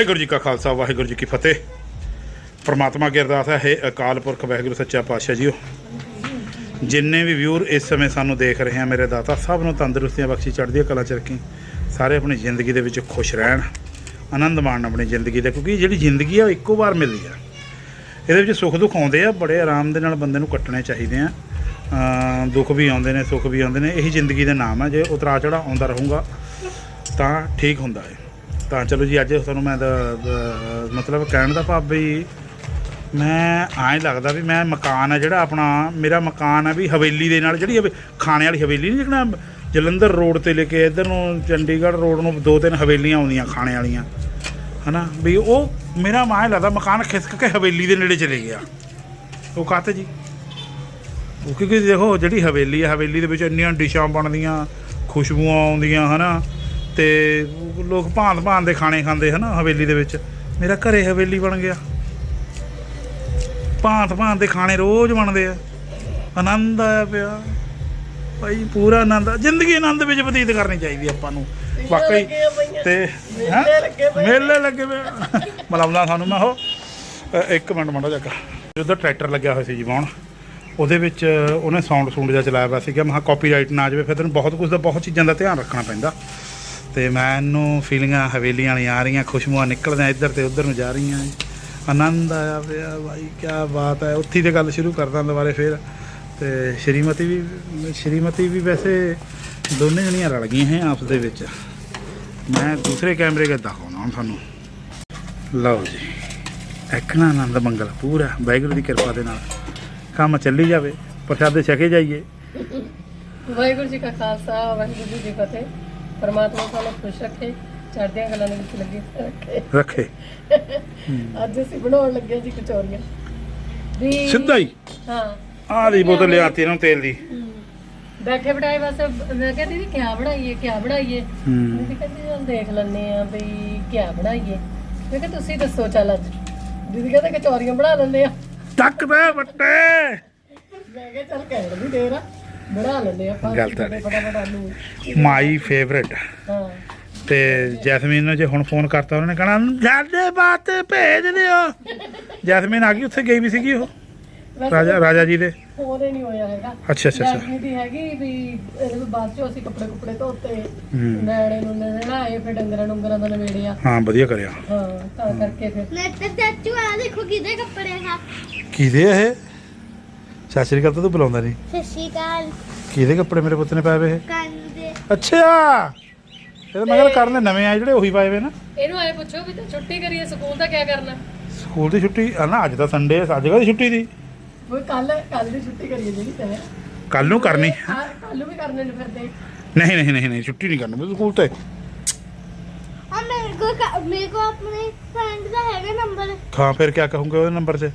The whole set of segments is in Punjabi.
ਵਾਹਿਗੁਰੂ ਜੀ ਕਾ ਖਾਲਸਾ, ਵਾਹਿਗੁਰੂ ਜੀ ਕੀ ਫਤਿਹ। ਪ੍ਰਮਾਤਮਾ ਕੀ ਅਰਦਾਸ ਹੈ ਹੈ ਅਕਾਲ ਪੁਰਖ, ਵਾਹਿਗੁਰੂ ਸੱਚਾ ਪਾਤਸ਼ਾਹ ਜੀਓ। ਜਿੰਨੇ ਵੀ ਵਿਊਰ ਇਸ ਸਮੇਂ ਸਾਨੂੰ ਦੇਖ ਰਹੇ ਆ, ਮੇਰੇ ਦਾਤਾ ਸਭ ਨੂੰ ਤੰਦਰੁਸਤੀਆਂ ਬਖਸ਼ੀ ਚੜ੍ਹਦੀਆਂ ਕਲਾ ਚ ਰੱਖੀ। ਸਾਰੇ ਆਪਣੀ ਜ਼ਿੰਦਗੀ ਦੇ ਵਿੱਚ ਖੁਸ਼ ਰਹਿਣ ਆਨੰਦ ਮਾਣਨ ਆਪਣੀ ਜ਼ਿੰਦਗੀ ਦਾ, ਕਿਉਂਕਿ ਜਿਹੜੀ ਜ਼ਿੰਦਗੀ ਆ ਉਹ ਇੱਕੋ ਵਾਰ ਮਿਲਦੀ ਆ। ਇਹਦੇ ਵਿੱਚ ਸੁੱਖ ਦੁੱਖ ਆਉਂਦੇ ਆ, ਬੜੇ ਆਰਾਮ ਦੇ ਨਾਲ ਬੰਦੇ ਨੂੰ ਕੱਟਣੇ ਚਾਹੀਦੇ ਆ। ਦੁੱਖ ਵੀ ਆਉਂਦੇ ਨੇ, ਸੁੱਖ ਵੀ ਆਉਂਦੇ ਨੇ, ਇਹੀ ਜ਼ਿੰਦਗੀ ਦੇ ਨਾਮ ਆ। ਜੇ ਉਤਰਾ ਚੜਾ ਆਉਂਦਾ ਰਹੂਗਾ, ਤਾਂ ਠੀਕ ਹੁੰਦਾ ਹੈ ਤਾਂ ਚਲੋ ਜੀ, ਅੱਜ ਤੁਹਾਨੂੰ ਮੈਂ ਦ- ਮਤਲਬ ਕਹਿਣ ਦਾ ਭਾਵ ਵੀ ਮੈਂ ਐਂ ਲੱਗਦਾ ਵੀ ਮੈਂ ਮਕਾਨ ਆ ਜਿਹੜਾ ਆਪਣਾ, ਮੇਰਾ ਮਕਾਨ ਆ ਵੀ ਹਵੇਲੀ ਦੇ ਨਾਲ, ਜਿਹੜੀ ਹਵੇ- ਖਾਣੇ ਵਾਲੀ ਹਵੇਲੀ ਨਹੀਂ ਜਿਹੜਾ ਜਲੰਧਰ ਰੋਡ ਤੇ ਲੈ ਕੇ ਇੱਧਰ ਨੂੰ ਚੰਡੀਗੜ੍ਹ ਰੋਡ ਨੂੰ ਦੋ ਤਿੰਨ ਹਵੇਲੀਆਂ ਆਉਂਦੀਆਂ ਖਾਣੇ ਵਾਲੀਆਂ, ਹਨਾ? ਵੀ ਉਹ ਮੇਰਾ ਮਾਂ ਲੱਗਦਾ ਮਕਾਨ ਖਿਸਕ ਕੇ ਹਵੇਲੀ ਦੇ ਨੇੜੇ ਚਲੇ ਗਿਆ। ਉਹ ਕਾਤੇ ਜੀ? ਉਹ ਕਿਉਂਕਿ ਦੇਖੋ, ਜਿਹੜੀ ਹਵੇਲੀ ਹੈ ਹਵੇਲੀ ਦੇ ਵਿੱਚ ਇੰਨੀਆਂ ਡਿਸ਼ਾਂ ਬਣਦੀਆਂ, ਖੁਸ਼ਬੂਆਂ ਆਉਂਦੀਆਂ, ਹਨਾ? ਤੇ ਲੋਕ ਭਾਂਤ ਭਾਂਤ ਦੇ ਖਾਣੇ ਖਾਂਦੇ ਹਨਾ ਹਵੇਲੀ ਦੇ ਵਿੱਚ। ਮੇਰਾ ਘਰੇ ਹਵੇਲੀ ਬਣ ਗਿਆ। ਭਾਂਤ ਭਾਂਤ ਦੇ ਖਾਣੇ ਰੋਜ਼ ਬਣਦੇ ਆ। ਆਨੰਦ ਆਇਆ ਪਿਆ। ਭਾਈ ਪੂਰਾ ਆਨੰਦ ਆ। ਜ਼ਿੰਦਗੀ ਆਨੰਦ ਵਿੱਚ ਬਤੀਤ ਕਰਨੀ ਚਾਹੀਦੀ ਆਪਾਂ ਨੂੰ। ਵਾਕਈ ਤੇ ਹੈਂ? ਮੇਲੇ ਲੱਗੇ ਪਏ ਮਲਾਉਂਦਾ ਸਾਨੂੰ ਮੈਂ ਉਹ ਇੱਕ ਮਿੰਟ ਮੰਡਾ ਜੱਗਾ ਉਧਰ ਟਰੈਕਟਰ ਲੱਗਿਆ ਹੋਇਆ ਸੀ ਜੀ ਵਾਉਣ ਉਹਦੇ ਵਿੱਚ ਉਹਨੇ ਸਾਊਂਡ ਸੂੰਡ ਜਿਹਾ ਚਲਾਇਆ ਹੋਇਆ ਸੀਗਾ। ਮੈਂ ਕਿਹਾ ਕਾਪੀਰਾਈਟ ਨਾ ਆ ਜਾਵੇ ਫਿਰ ਤੈਨੂੰ ਬਹੁਤ ਕੁਝ ਦਾ ਬਹੁਤ ਚੀਜ਼ਾਂ ਦਾ ਧਿਆਨ ਰੱਖਣਾ ਪੈਂਦਾ। ਤੇ ਮੈਨੂੰ ਫੀਲਿੰਗਾਂ ਹਵੇਲੀਆਂ ਵਾਲੀਆਂ ਆ ਰਹੀਆਂ, ਖੁਸ਼ਬੂਆਂ ਨਿਕਲਦੀਆਂ ਇੱਧਰ ਤੇ ਉੱਧਰ ਨੂੰ ਜਾ ਰਹੀਆਂ ਆਨੰਦ ਆਇਆ ਪਿਆ ਭਾਈ ਕੀ ਬਾਤ ਹੈ ਉੱਥੀ ਤੇ ਗੱਲ ਸ਼ੁਰੂ ਕਰਦਾ ਦੁਬਾਰੇ ਫਿਰ। ਤੇ ਸ਼੍ਰੀਮਤੀ ਵੀ ਸ਼੍ਰੀਮਤੀ ਵੀ ਵੈਸੇ ਦੋਨੇ ਜਣੀਆਂ ਰਲ ਗਈਆਂ ਹੈ ਆਪਸ ਦੇ ਵਿੱਚ। ਮੈਂ ਦੂਸਰੇ ਕੈਮਰੇ ਕੇ ਦਿਖਾਉਣਾ ਹੁਣ ਤੁਹਾਨੂੰ। ਲਓ ਜੀ ਐਕਣਾ ਆਨੰਦ ਮੰਗਲ ਪੂਰਾ ਵਾਹਿਗੁਰੂ ਦੀ ਕਿਰਪਾ ਦੇ ਨਾਲ ਕੰਮ ਚੱਲੀ ਜਾਵੇ, ਪ੍ਰਸ਼ਾਦੇ ਛਕੇ ਜਾਈਏ। ਵਾਹਿਗੁਰੂ ਜੀ ਕਾ ਖਾਲਸਾ, ਵਾਹਿਗੁਰੂ ਜੀ ਕੀ ਫਤਿਹ। ਪਰਮਾਤਮਾ ਤੁਹਾਨੂੰ ਖੁਸ਼ ਰੱਖੇ ਚੜ੍ਹਦੀਆਂ ਗੱਲਾਂ ਦੇ ਵਿੱਚ ਲੱਗੇ। ਰੱਖੇ। ਰੱਖੇ ਅੱਜ ਅਸੀਂ ਬਣਾਉਣ ਲੱਗੇ ਹਾਂ ਜੀ ਕਚੌਰੀਆਂ। ਵੀ ਸਿੱਧਾ ਹੀ? ਹਾਂ। ਆਹ ਦੀ ਬੋਤਲ ਲਿਆਤੀ ਇਹਨਾਂ ਨੂੰ ਤੇਲ ਦੀ। ਬੈਠੇ ਬਿਠਾਏ ਬਸ ਮੈਂ ਕਹਿੰਦੀ ਵੀ ਕਿਆ ਬਣਾਈਏ ਕਿਆ ਬਣਾਈਏ? ਮੈਂ ਕਹਿੰਦੀ ਚਲ ਦੇਖ ਲੈਂਦੇ ਆ ਵੀ ਕਿਆ ਬਣਾਈਏ। ਮੈਂ ਕਿਹਾ ਤੁਸੀਂ ਦੱਸੋ ਚੱਲ ਅੱਜ। ਦੀਦੀ ਕਹਿੰਦੇ ਕਚੌਰੀਆਂ ਬਣਾ ਲੈਂਦੇ ਆ। ਟੱਕ ਦੇ ਵੱਟੇ। ਮੈਂ ਕਿਹਾ ਚੱਲ ਕਹਿਣ ਦੀ ਦੇਰ ਆ। ਬਣਾ ਲੈਂਦੇ ਆ ਆਪਾਂ ਗੱਲ ਤਾਂ ਨਹੀਂ। ਫਟਾਫਟ ਆਲੂ। ਮਾਈ ਫੇਵਰੇਟ ਹਾਂ। ਤੇ ਜੈਸਮੀਨ ਨੂੰ ਜੇ ਹੁਣ ਫੋਨ ਕਰਤਾ ਉਹਨੇ ਕਹਣਾ ਸਾਡੇ ਬਾਤ ਭੇਜ ਦਿਓ। ਜੈਸਮੀਨ ਆ ਗਈ ਉੱਥੇ ਗਈ ਵੀ ਸੀਗੀ ਉਹ? ਵੈਸੇ ਰਾਜਾ ਰਾਜਾ ਜੀ ਦੇ? ਹੋਰ ਹੀ ਨਹੀਂ ਹੋਇਆ ਹੈਗਾ। ਅੱਛਾ ਅੱਛਾ ਅੱਛਾ। ਜੈਸਮੀਨ ਦੀ ਹੈਗੀ ਵੀ ਇਹਦੇ ਤੋਂ ਬਾਅਦ ਚੋਂ ਅਸੀਂ ਕੱਪੜੇ ਕੁਪੜੇ ਧੋਤੇ। ਹੂੰ। ਨੈਣੇ ਨੂੰ ਨਹਾਏ ਫਿਰ ਡੰਗਰਾਂ ਡੁੰਗਰਾਂ ਦਾ ਨਵੇੜਿਆ। ਹਾਂ ਵਧੀਆ ਕਰਿਆ। ਹਾਂ ਤਾਂ ਕਰਕੇ ਫਿਰ। ਮੈਂ ਤਾਂ ਚਾਚੂ ਆ ਦੇਖੋ ਕਿਹਦੇ ਕੱਪੜੇ ਆ। ਕਿਹਦੇ ਆ ਇਹ? ਸਤਿ ਸ਼੍ਰੀ ਅਕਾਲ ਤਾਂ ਤੂੰ ਬੁਲਾਉਂਦਾ ਨਹੀਂ। ਸਤਿ ਸ਼੍ਰੀ ਅਕਾਲ। ਕਿਹਦੇ ਕੱਪੜੇ ਮੇਰੇ ਪੁੱਤ ਨੇ ਪਾਏ ਵੇ ਇਹ? ਕੰਨ ਦੇ। ਅੱਛਾ! ਇਹ ਤਾਂ ਮੈਂ ਕਿਹਾ ਕਰਨ ਨਵੇਂ ਆ ਜਿਹੜੇ ਉਹੀ ਪਾਏ ਵੇ ਨਾ। ਇਹਨੂੰ ਆਏ ਪੁੱਛੋ ਵੀ ਤਾਂ ਛੁੱਟੀ ਕਰੀਏ ਸਕੂਲ ਦਾ ਕੀ ਕਰਨਾ? ਸਕੂਲ ਦੀ ਛੁੱਟੀ ਆ ਨਾ ਅੱਜ ਤਾਂ ਸੰਡੇ ਹੈ ਅੱਜ ਕਾਹਦੀ ਛੁੱਟੀ ਦੀ? ਉਹ ਕੱਲ ਕੱਲ ਦੀ ਛੁੱਟੀ ਕਰੀਏ ਜਿਹੜੀ ਤੈਂ। ਕੱਲ ਨੂੰ ਕਰਨੀ। ਕੱਲ ਨੂੰ ਵੀ ਕਰਨੇ ਨੂੰ ਫਿਰਦੇ ਨਹੀਂ ਨਹੀਂ ਨਹੀਂ ਨਹੀਂ ਛੁੱਟੀ ਨਹੀਂ ਕਰਨੀ ਸਕੂਲ ਤੇ। ਆ ਮੇਰੇ ਕੋ ਕ- ਮੇਰੇ ਕੋ ਆਪਣੇ ਫਰੈਂਡ ਦਾ ਹੈਗਾ ਨੰਬਰ ਹਾਂ ਫਿਰ ਕੀ ਕਹੂੰਗੇ ਉਹਦੇ ਨੰਬਰ 'ਚ?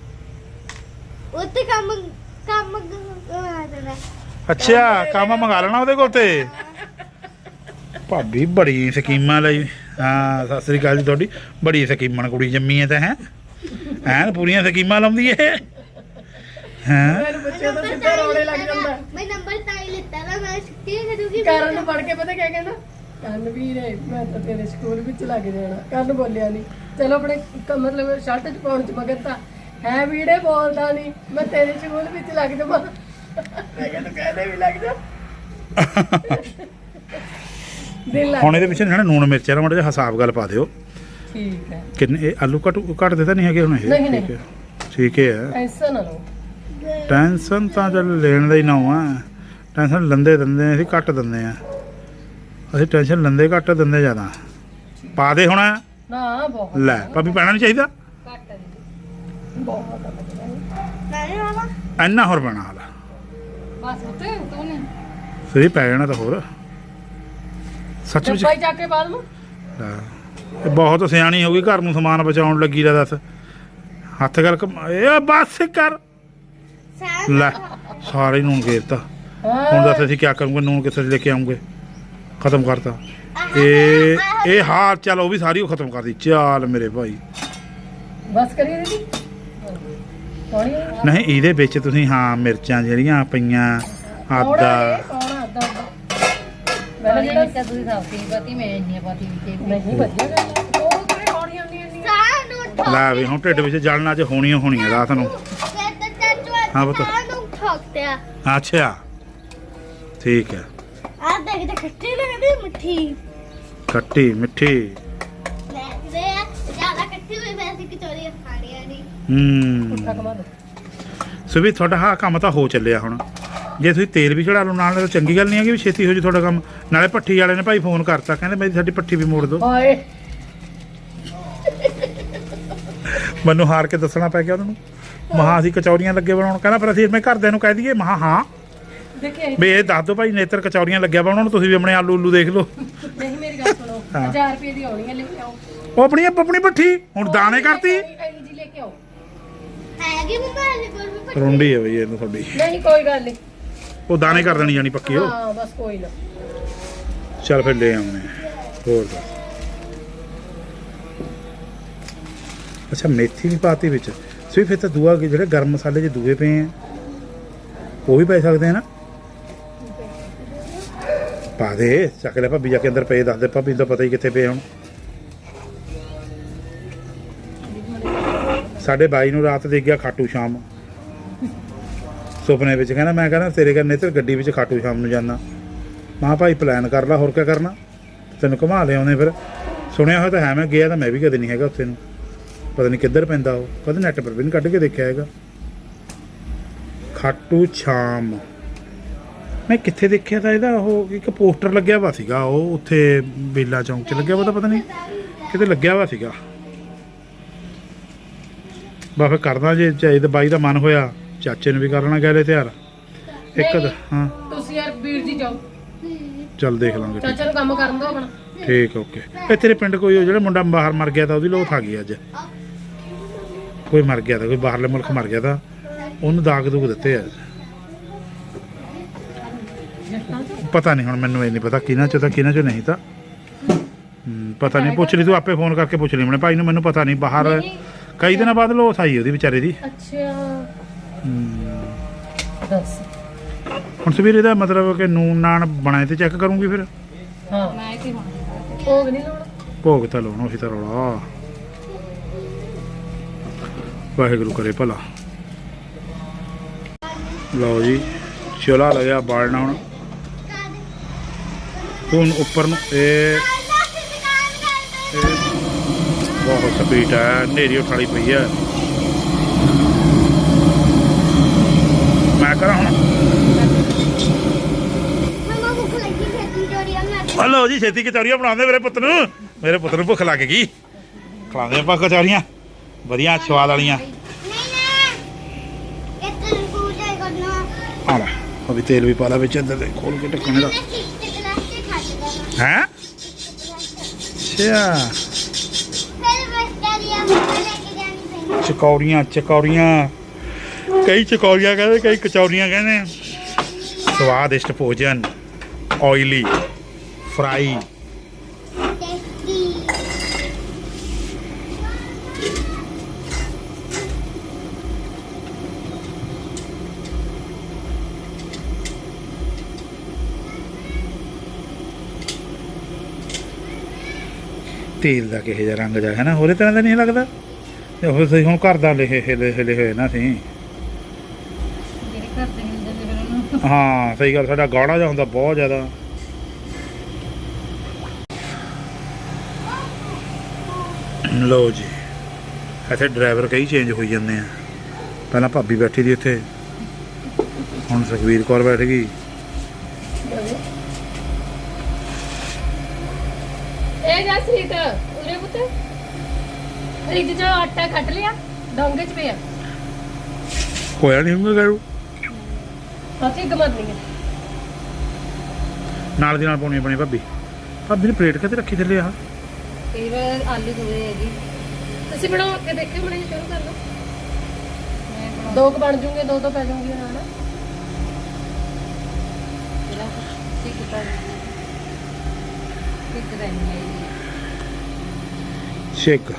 ਉੱਤੇ ਕੰਮ ਕੰਮ ਕਰਾ ਦੇਣਾ ਅੱਛਾ ਕੰਮ ਮੰਗਾ ਲੈਣਾ ਉਹਦੇ ਕੋਲ ਤੇ? ਭਾਬੀ ਬੜੀ ਸਕੀਮਾਂ ਲਈ। ਹਾਂ ਸਤਿ ਸ੍ਰੀ ਅਕਾਲ ਜੀ ਤੁਹਾਡੀ। ਬੜੀ ਸਕੀਮਾਂ ਕੁੜੀ ਜੰਮੀ ਹੈ ਤਾਂ ਹੈ? ਐਨ ਪੂਰੀਆਂ ਸਕੀਮਾਂ ਲਾਉਂਦੀ ਹੈ ਹਾਂ? ਮੈਨੂੰ ਬੱਚੇ ਤਾਂ ਸਿੱਧਾ ਰੋਣੇ ਲੱਗ ਜਾਂਦਾ। ਮੈਂ ਨੰਬਰ ਤਾਂ ਹੀ ਲਿੱਤਾ ਨਾ ਮੈਂ ਛੁੱਟੀ ਕਰੂਗੀ ਕਰਨ ਨੂੰ ਪੜ ਕੇ ਪਤਾ ਕਿਆ ਕਹਿੰਦਾ? ਕੰਨ ਵੀ ਰੇ ਮੈਂ ਤਾਂ ਤੇਰੇ ਸਕੂਲ ਵਿੱਚ ਲੱਗ ਜਾਣਾ। ਕੰਨ ਬੋਲਿਆ ਨਹੀਂ ਚਲੋ ਆਪਣੇ ਮਤਲਬ ਸ਼ਰਟ ਚ ਪਾਉਣ ਚ ਮਗਰ ਤਾਂ ਹੈ ਵੀੜੇ ਬੋਲਦਾ ਨਹੀਂ। ਮੈਂ ਤੇਰੇ ਸਕੂਲ ਵਿੱਚ ਲੱਗ ਜਾਵਾਂ। ਮੈਂ ਕਹਿੰਦਾ ਕਹਿੰਦੇ ਵੀ ਲੱਗ ਜਾ। ਦਿਲ ਲੱਗ ਹੁਣ ਇਹਦੇ ਵਿੱਚ ਨਾ ਨੂਣ ਮਿਰਚਾਂ ਦਾ ਮਾੜਾ ਜਿਹਾ ਹਿਸਾਬ ਗੱਲ ਪਾ ਦਿਓ। ਠੀਕ ਹੈ। ਕਿੰਨੇ ਇਹ ਆਲੂ ਘੱਟ ਘੱਟ ਦੇ ਤਾਂ ਨਹੀਂ ਹੈਗੇ ਹੁਣ ਇਹ? ਨਹੀਂ, ਨਹੀਂ। ਠੀਕ ਹੈ। ਠੀਕ ਹੈ। ਐਸਾ ਨਾ ਲਓ। ਟੈਨਸ਼ਨ ਤਾਂ ਚੱਲ ਲੈਣ ਦਾ ਹੀ ਨਾ ਆ ਟੈਨਸ਼ਨ ਲੰਦੇ ਦਿੰਦੇ ਅਸੀਂ ਘੱਟ ਦਿੰਦੇ ਆ। ਅਸੀਂ ਟੈਨਸ਼ਨ ਲੰਦੇ ਘੱਟ ਦਿੰਦੇ ਜ਼ਿਆਦਾ। ਪਾ ਦੇ ਹੁਣ। ਨਾ ਬਹੁਤ ਲੈ ਭਾਬੀ ਪੈਣਾ ਨਹੀਂ ਚਾਹੀਦਾ। ਬਹੁਤ ਵਾਲਾ ਇੰਨਾ ਹੋਰ ਪੈਣਾ ਹਾਲਾ ਬਸ ਉੱਤੇ ਤੂੰ ਨਹੀਂ ਸਹੀ ਪੈ ਜਾਣਾ ਤਾਂ ਹੋਰ। ਸੱਚ ਵਿੱਚ ਡੱਬਾ ਚੱਕ ਕੇ ਬਾਅਦ ਨੂੰ ਲੈ, ਇਹ ਬਹੁਤ ਸਿਆਣੀ ਹੋ ਗਈ ਘਰ ਨੂੰ ਸਮਾਨ ਬਚਾਉਣ ਲੱਗੀ ਦਾ ਦੱਸ। ਹੱਥ ਕਮਾ- ਇਹ ਬਸ ਕਰ। ਸਾਰਾ ਲੈ ਸਾਰੇ ਨੂਨ ਘੇਰਤਾ। ਹੁਣ ਦੱਸ ਅਸੀਂ ਕੀ ਕਰੂੰਗੇ ਨੂਨ ਕਿੱਥੇ ਲੈ ਕੇ ਆਉਂਗੇ? ਖਤਮ ਕਰਤਾ। ਇਹ ਇਹ ਹਾਲ ਚੱਲ ਉਹ ਵੀ ਸਾਰੀ ਖਤਮ ਕਰਦੀ ਚੱਲ ਮੇਰੇ ਭਾਈ। ਬਸ ਕਰੀਏ ਦੀਦੀ। ਨਹੀਂ ਇਹਦੇ ਵਿੱਚ ਤੁਸੀਂ ਹਾਂ ਮਿਰਚਾਂ ਜਿਹੜੀਆਂ ਪਈਆਂ ਆਦਾ। ਕੌਣਾ ਆਦਾ ਮੈਂ ਜਿਹੜਾ ਤਾਂ ਤੁਸੀਂ ਸਾਫੀ ਪਤੀ ਮੈਂ ਇੰਨੀ ਪਤੀ ਵਿੱਚ ਨਹੀਂ ਵਧੀਆ ਗੱਲ ਆ। ਉਹ ਕਿਹੜੇ ਕੌਣੀਆਂ ਹੁੰਦੀਆਂ ਇੰਨੀਆਂ? ਲੈ ਵੀ ਹੁਣ ਢਿੱਡ ਵਿੱਚ ਜਲਣਾ ਅੱਜ ਹੋਣੀ ਓ ਹੋਣੀ ਆ ਰਾਤ ਨੂੰ ਹਾਂ ਪੁੱਤ। ਨੂੰ ਆ। ਅੱਛਾ। ਠੀਕ ਹੈ। ਆ ਦੇਖ ਤੇ ਖੱਟੀ ਲੱਗਦੀ ਮਿੱਠੀ। ਖੱਟੀ ਮਿੱਠੀ। ਹੂੰ। ਪੁੱਠਾ ਕਮਾ ਦੋ ਸੋ ਵੀ ਤੁਹਾਡਾ ਹਾਂ ਕੰਮ ਤਾਂ ਹੋ ਚੱਲਿਆ ਹੁਣ। ਜੇ ਤੁਸੀਂ ਤੇਲ ਵੀ ਚੜਾ ਲਓ ਨਾਲ ਤਾਂ ਚੰਗੀ ਗੱਲ ਨਹੀਂ ਹੈਗੀ ਵੀ ਛੇਤੀ ਹੋ ਜੀ ਤੁਹਾਡਾ ਕੰਮ। ਨਾਲੇ ਪੱਠੀ ਵਾਲੇ ਨੇ ਭਾਈ ਫੋਨ ਕਰਤਾ ਕਹਿੰਦੇ ਮੇਰੀ ਸਾਡੀ ਪੱਠੀ ਵੀ ਮੋੜ ਦਿਓ। ਹਾਏ। ਮੈਨੂੰ ਹਾਰ ਕੇ ਦੱਸਣਾ ਪੈ ਗਿਆ ਉਹਨਾਂ ਨੂੰ। ਮਹਾ ਅਸੀਂ ਕਚੌਰੀਆਂ ਲੱਗੇ ਬਣਾਉਣ। ਕਹਿੰਦਾ ਪਰ ਅਸੀਂ ਮੈਂ ਘਰਦਿਆਂ ਨੂੰ ਕਹਿ ਦਈਏ ਮਹਾ ਹਾਂ। ਦੇਖੇ ਵੀ ਇਹ ਦੱਸ ਦਿਓ ਭਾਈ ਨੇਤਰ ਕਚੌਰੀਆਂ ਲੱਗਿਆ ਬਣਾਉਣ ਤੁਸੀਂ ਵੀ ਆਪਣੇ ਆਲੂ ਉਲੂ ਦੇਖ ਲਓ। ਨਹੀਂ ਮੇਰੀ ਗੱਲ ਸੁਣੋ। ਹਾਂ। 1000 ਰੁਪਏ ਦੀ ਆਉਣੀ ਹੈ ਲੈ ਕੇ ਆਓ। ਉਹ ਆਪਣੀ ਆਪਣੀ ਪੱਠੀ ਹੁਣ ਦਾਣੇ ਕਰਤੀ। ਜੀ ਲੈ ਕੇ ਆਓ। ਹੈਗੀ ਮੋਬਾਈਲ ਕੋਲ ਵੀ ਪੱਟੀ ਰੁੰਡੀ ਹੈ ਬਈ ਇਹਨੂੰ ਤੁਹਾਡੀ ਨਹੀਂ ਕੋਈ ਗੱਲ ਨਹੀਂ। ਉਹ ਦਾਣੇ ਕਰ ਦੇਣੀ ਜਾਣੀ ਪੱਕੀ ਉਹ। ਹਾਂ ਬਸ ਕੋਈ ਨਾ। ਚੱਲ ਫਿਰ ਲੈ ਆਉਣੇ। ਹੋਰ ਦੱਸ। ਅੱਛਾ ਮੇਥੀ ਵੀ ਪਾਤੀ ਵਿੱਚ। ਸੋ ਫਿਰ ਤਾਂ ਦੂਆ ਕਿ ਜਿਹੜੇ ਗਰਮ ਮਸਾਲੇ ਜੇ ਦੂਏ ਪਏ ਆ ਉਹ ਵੀ ਪੈ ਸਕਦੇ ਆ ਨਾ? ਪਾ ਦੇ। ਚੱਕ ਲੈ ਭਾਬੀ ਜਾ ਕੇ ਅੰਦਰ ਪਏ ਦੱਸ ਦੇ। ਭਾਬੀ ਨੂੰ ਤਾਂ ਪਤਾ ਹੀ ਕਿੱਥੇ ਪਏ ਹੁਣ। ਸਾਡੇ ਬਾਈ ਨੂੰ ਰਾਤ ਦੇ ਗਿਆ ਖਾਟੂ ਸ਼ਾਮ। ਸੁਪਨੇ ਵਿੱਚ ਕਹਿੰਦਾ, ਮੈਂ ਕਹਿੰਦਾ, ਤੇਰੇ ਕੰਨੇ ਤੇ ਗੱਡੀ ਵਿੱਚ ਖਾਟੂ ਸ਼ਾਮ ਨੂੰ ਜਾਣਾ ਮਾਂ ਭਾਈ ਪਲਾਨ ਕਰ ਲਾ, ਹੋਰ ਕੀ ਕਰਨਾ? ਤੈਨੂੰ ਘੁਮਾ ਲਿਆਉਂਦੇ ਫਿਰ। ਸੁਣਿਆ ਹੋਇਆ ਤਾਂ ਹੈ, ਮੈਂ ਗਿਆ ਤਾਂ ਮੈਂ ਵੀ ਕਦੇ ਨਹੀਂ ਹੈਗਾ ਉੱਥੇ ਨੂੰ। ਪਤਾ ਨਹੀਂ ਕਿੱਧਰ ਪੈਂਦਾ ਉਹ। ਕਦੇ ਨੈਟ ਪਰ ਵੀ ਨਹੀਂ ਕੱਢ ਕੇ ਦੇਖਿਆ ਹੈਗਾ। ਖਾਟੂ ਸ਼ਾਮ। ਮੈਂ ਕਿੱਥੇ ਦੇਖਿਆ ਤਾਂ ਇਹਦਾ? ਉਹ ਇੱਕ ਪੋਸਟਰ ਲੱਗਿਆ ਵਾ ਸੀਗਾ, ਉਹ ਉੱਥੇ ਬੇਲਾ ਚੌਂਕ 'ਚ ਲੱਗਿਆ ਵਾ ਤਾਂ ਪਤਾ ਨਹੀਂ। ਕਿਤੇ ਲੱਗਿਆ ਵਾ ਸੀਗਾ। ਬਾ ਫਿਰ ਕਰਦਾ ਜੇ ਚਾਹੀਦਾ ਬਾਈ ਦਾ ਮਨ ਹੋਇਆ ਚਾਚੇ ਨੂੰ ਵੀ ਕਰ ਲੈਣਾ ਗੈਲੇ ਤਿਆਰ। ਇੱਕ ਹਾਂ। ਤੁਸੀਂ ਯਾਰ ਵੀਰ ਜੀ ਜਾਓ। ਚੱਲ ਦੇਖ ਲਾਂਗੇ ਠੀਕ। ਚਾਚਾ ਨੂੰ ਕੰਮ ਕਰਨ ਦੋ ਆਪਣਾ। ਠੀਕ ਓਕੇ। ਇਹ ਤੇਰੇ ਪਿੰਡ ਕੋਈ ਉਹ ਜਿਹੜਾ ਮੁੰਡਾ ਬਾਹਰ ਮਰ ਗਿਆ ਤਾਂ ਉਹਦੀ ਲੋਥ ਆ ਗਈ ਅੱਜ। ਕੋਈ ਮਰ ਗਿਆ ਤਾਂ ਕੋਈ ਬਾਹਰਲੇ ਮੁਲਕ ਮਰ ਗਿਆ ਤਾਂ ਉਹਨੂੰ ਦਾਗ ਦੂਗ ਦਿੱਤੇ ਆ। ਪਤਾ ਨਹੀਂ ਹੁਣ ਮੈਨੂੰ ਇਹ ਨਹੀਂ ਪਤਾ ਕਿਹਨਾਂ ਚ ਤਾਂ ਕਿਹਨਾਂ ਚ ਨਹੀਂ ਤਾਂ। ਹਮ, ਪਤਾ ਨਹੀਂ ਪੁੱਛ ਲਈ ਤੂੰ ਆਪੇ ਫੋਨ ਕਰਕੇ ਪੁੱਛ ਲਈ ਆਪਣੇ ਭਾਈ ਨੂੰ ਮੈਨੂੰ ਪਤਾ ਨਹੀਂ ਬਾਹਰ ਨਹੀਂ। ਕਈ ਦਿਨਾਂ ਬਾਅਦ ਲੋਥ ਆਈ ਉਹਦੀ ਵਿਚਾਰੇ ਦੀ। ਅੱਛਾ। ਦੱਸ। ਹੁਣ ਸਵੇਰੇ ਦਾ ਮਤਲਬ ਕਿ ਨੂਨ ਨਾਨ ਬਣਾਏ ਤੇ ਚੈੱਕ ਕਰੂੰਗੀ ਫਿਰ? ਹਾਂ। ਮੈਂ ਕੀ ਹੁਣ। ਭੋਗ ਨਹੀਂ ਲਾਉਣਾ? ਭੋਗ ਤਾਂ ਲਾਉਣਾ ਉਹੀ ਤਾਂ ਰੌਲਾ। ਵਾਹਿਗੁਰੂ ਕਰੇ ਭਲਾ। ਲਓ ਜੀ ਚੁਲਾ ਲੱਗਿਆ ਬਾਲਣਾ ਹੁਣ। ਹੁਣ ਉੱਪਰ ਨੂੰ ਇਹ ਬਹੁਤ ਸਪੀਡ ਹੈ ਨੇਰੀ ਉਠਾਲੀ ਪਈ ਹੈ ਮੈਂ ਕਰਾਂ ਹੁਣ? ਹਲੋ ਜੀ ਛੇਤੀ ਕਚੌਰੀਆਂ ਬਣਾਉਂਦੇ ਮੇਰੇ ਪੁੱਤ ਨੂੰ। ਮੇਰੇ ਪੁੱਤ ਨੂੰ ਭੁੱਖ ਲੱਗ ਗਈ। ਖਵਾਉਂਦੇ ਆਪਾਂ ਕਚੌਰੀਆਂ। ਵਧੀਆ ਸਵਾਦ ਵਾਲੀਆਂ। ਆ ਲੈ ਵੀ ਤੇਲ ਵੀ ਪਾ ਲਾ ਵਿੱਚ ਅੰਦਰ ਦੇ ਖੋਲ ਕੇ ਢੱਕਣੇ ਦਾ ਹੈ? ਅੱਛਾ ਫਿਰ ਬਸਟਰੀਆ ਮੈਂ ਲੈ ਕੇ ਜਾਣੀ ਪੈਣੀ ਚਕੌਰੀਆਂ ਚਕੌਰੀਆਂ ਕਈ ਚਕੌਰੀਆਂ ਕਹਿੰਦੇ ਕਈ ਕਚੌਰੀਆਂ ਕਹਿੰਦੇ। ਸਵਾਦਿਸ਼ਟ ਭੋਜਨ ਆਇਲੀ ਫਰਾਈ ਤੇਲ ਦਾ ਕਿਹੋ ਜਿਹਾ ਰੰਗ ਜਾ ਹੈ ਨਾ? ਹੋਰੇ ਤਰ੍ਹਾਂ ਦਾ ਨਹੀਂ ਲੱਗਦਾ? ਤੇ ਉਹ ਸਹੀ ਹੁਣ ਘਰ ਦਾ ਲਿਖੇ ਹਿਲੇ ਹਿਲੇ ਹੋਏ ਨਾ ਸੀ ਹਾਂ ਸਹੀ ਗੱਲ ਸਾਡਾ ਗਾੜਾ ਜਿਹਾ ਹੁੰਦਾ ਬਹੁਤ ਜ਼ਿਆਦਾ। ਲੋ ਜੀ ਇੱਥੇ ਡਰਾਈਵਰ ਕਈ ਚੇਂਜ ਹੋਈ ਜਾਂਦੇ ਆ। ਪਹਿਲਾਂ ਭਾਬੀ ਬੈਠੀ ਦੀ ਇੱਥੇ। ਹੁਣ ਸੁਖਵੀਰ ਕੌਰ ਬੈਠ ਗਈ ਇਹ ਜਾ ਸੀਟ ਉਰੇ ਪੁੱਤ। ਫਰਿੱਜ ਚੋਂ ਆਟਾ ਕੱਢ ਲਿਆ ਡੋਂਗੇ ਚ ਪਿਆ। ਹੋਇਆ ਨਹੀਂ ਹੁੰਦਾ ਗਾਰੂ ਸਾਥੀ ਗਮਰਨੀ ਹੈ ਨਾਲ ਦੀ ਨਾਲ ਪਾਉਣੀ ਆਪਣੀ ਭਾਬੀ। ਭਾਬੀ ਨੇ ਪਲੇਟ ਕਿੱਥੇ ਰੱਖੀ ਥੱਲੇ ਆ ਕਈ ਵਾਰ ਆਲੂ ਦੂਏ ਹੈਗੀ। ਤੁਸੀਂ ਬਣਾਓ ਕੇ ਦੇਖਿਓ ਬਣੇ ਸ਼ੁਰੂ ਕਰ। ਲਓ ਦੋ ਕੁ ਬਣ ਜੂਗੇ ਦੋ ਦੋ ਪੈ ਜਾਣਗੇ ਨਾਲ ਛੇਕ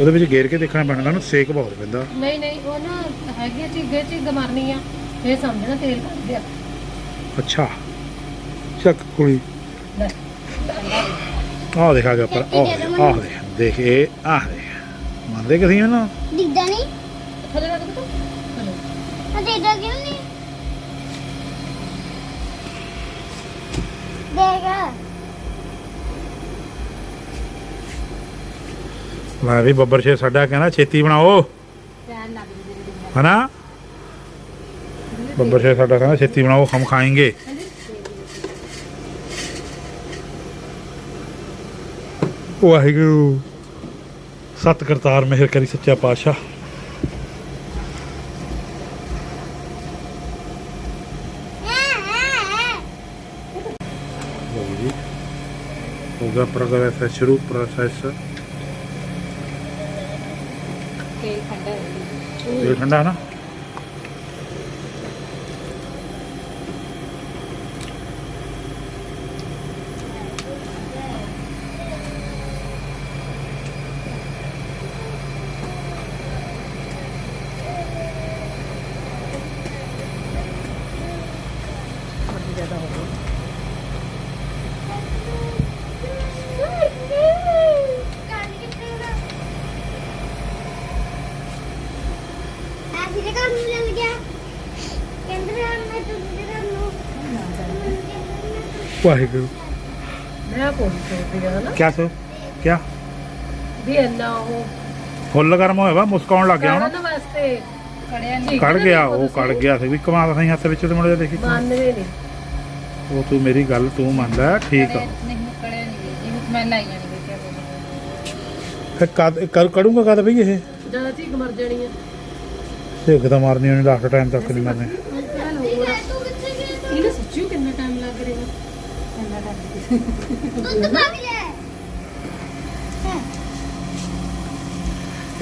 ਉਹਦੇ ਵਿੱਚ ਗੇਰ ਕੇ ਦੇਖਣਾ ਪੈਣਾ ਨਾ ਸੇਕ ਬਹੁਤ ਪੈਂਦਾ। ਨਹੀਂ ਨਹੀਂ ਉਹ ਨਾ ਹੈਗੀ ਝੀਗੇ ਝੀਗ ਮਾਰਨੀ ਆ ਇਹ ਸਮਝਣਾ ਤੇਲ ਕੱਢ ਦਿਆ। ਅੱਛਾ। ਚੱਕ ਕੁੜੀ ਆਹ ਦੇਖਾ ਗਿਆ ਪਰ ਆਹ ਆਹ ਦੇਖ। ਦੇਖ ਇਹ ਆਹ ਦੇਖ। ਮੰਨਦੇ ਕਿਸੇ ਨੂੰ? ਦਿਖਦਾ ਨਹੀਂ। ਥੱਲੇ ਰੱਖ ਦੇ ਥੱਲੇ ਮੈਂ ਦਿਖਦਾ ਕਿਉਂ ਨਹੀਂ ਦੇਖ ਲੈ ਵੀ ਬੱਬਰ ਸ਼ੇ ਸਾਡਾ ਕਹਿੰਦਾ ਛੇਤੀ ਬਣਾਓ। ਹਨਾ? ਬੱਬਰ ਸ਼ੇ ਸਾਡਾ ਕਹਿੰਦਾ ਛੇਤੀ ਬਣਾਓ ਹਮ ਖਾएंगे ਵਾਹਿਗੁਰੂ। ਸਤ ਕਰਤਾਰ ਮਿਹਰ ਕਰੀ ਸੱਚਾ ਪਾਤਸ਼ਾਹ। ਲਓ ਜੀ। ਹੋ ਗਿਆ ਪ੍ਰੋਗਰੈਸ ਸ਼ੁਰੂ ਪ੍ਰੋਸੈਸ। ਇਹ ਠੰਡਾ ਹੈ ਨਾ ਆਖਿਰ ਕੰਮ ਮਿਲ ਗਿਆ ਕਹਿੰਦੇ ਮੈਂ ਮੈਂ ਤੁझे ਕਰ ਲੂ ਵਾਹਿਗੁਰੂ। ਮੈਂ ਕੋਈ ਸੋਚਦੀ ਆ ਨਾ। ਕਿਆ ਸੋ ਕਿਆ? ਵੀ ਇੰਨਾ ਉਹ ਫੁੱਲ ਗਰਮ ਹੋਇਆ ਵਾ ਮੁਸਕਾਉਣ ਲੱਗ ਗਿਆ ਹੁਣ ਕਰਨ ਵਾਸਤੇ। ਕੜਿਆ ਨਹੀਂ ਕੜ ਗਿਆ ਉਹ ਕੜ ਗਿਆ ਸੀ। ਵੀ ਕਮਾਲ ਸਹੀ ਹੱਥ ਵਿੱਚ ਤੇ ਮੁੰਡੇ ਦੇਖੀ। ਮੰਨਦੇ ਨਹੀਂ ਉਹ ਤੂੰ ਮੇਰੀ ਗੱਲ ਤੂੰ ਮੰਨਦਾ ਠੀਕ ਆ। ਨਹੀਂ ਮੁੱਕੜਿਆ ਨਹੀਂ ਜੀ ਮੈਂ ਲਾਈਆਂ ਨਹੀਂ ਦੇਖਿਆ ਕੋਈ ਫਿਰ ਕਦ ਕਰ ਕੜੂੰਗਾ ਕਦ ਬਈ ਇਹ? ਜ਼ਿਆਦਾ ਚੀਕ ਮਰ ਜਾਣੀ ਆ। ਢਿੱਗ ਤਾਂ ਮਾਰਨੀ ਉਹਨੇ ਲਾਸਟ ਟਾਈਮ ਤੱਕ ਨਹੀਂ ਮਰਨੇ ਚੱਲ ਹੋਰ ਤੂੰ ਕਿੱਥੇ ਗਿਆ ਇਹਨੇ ਸੱਚੀ ਕਿੰਨਾ ਟਾਈਮ ਲੱਗ ਰਿਹਾ ਦੁੱਧ ਪਾ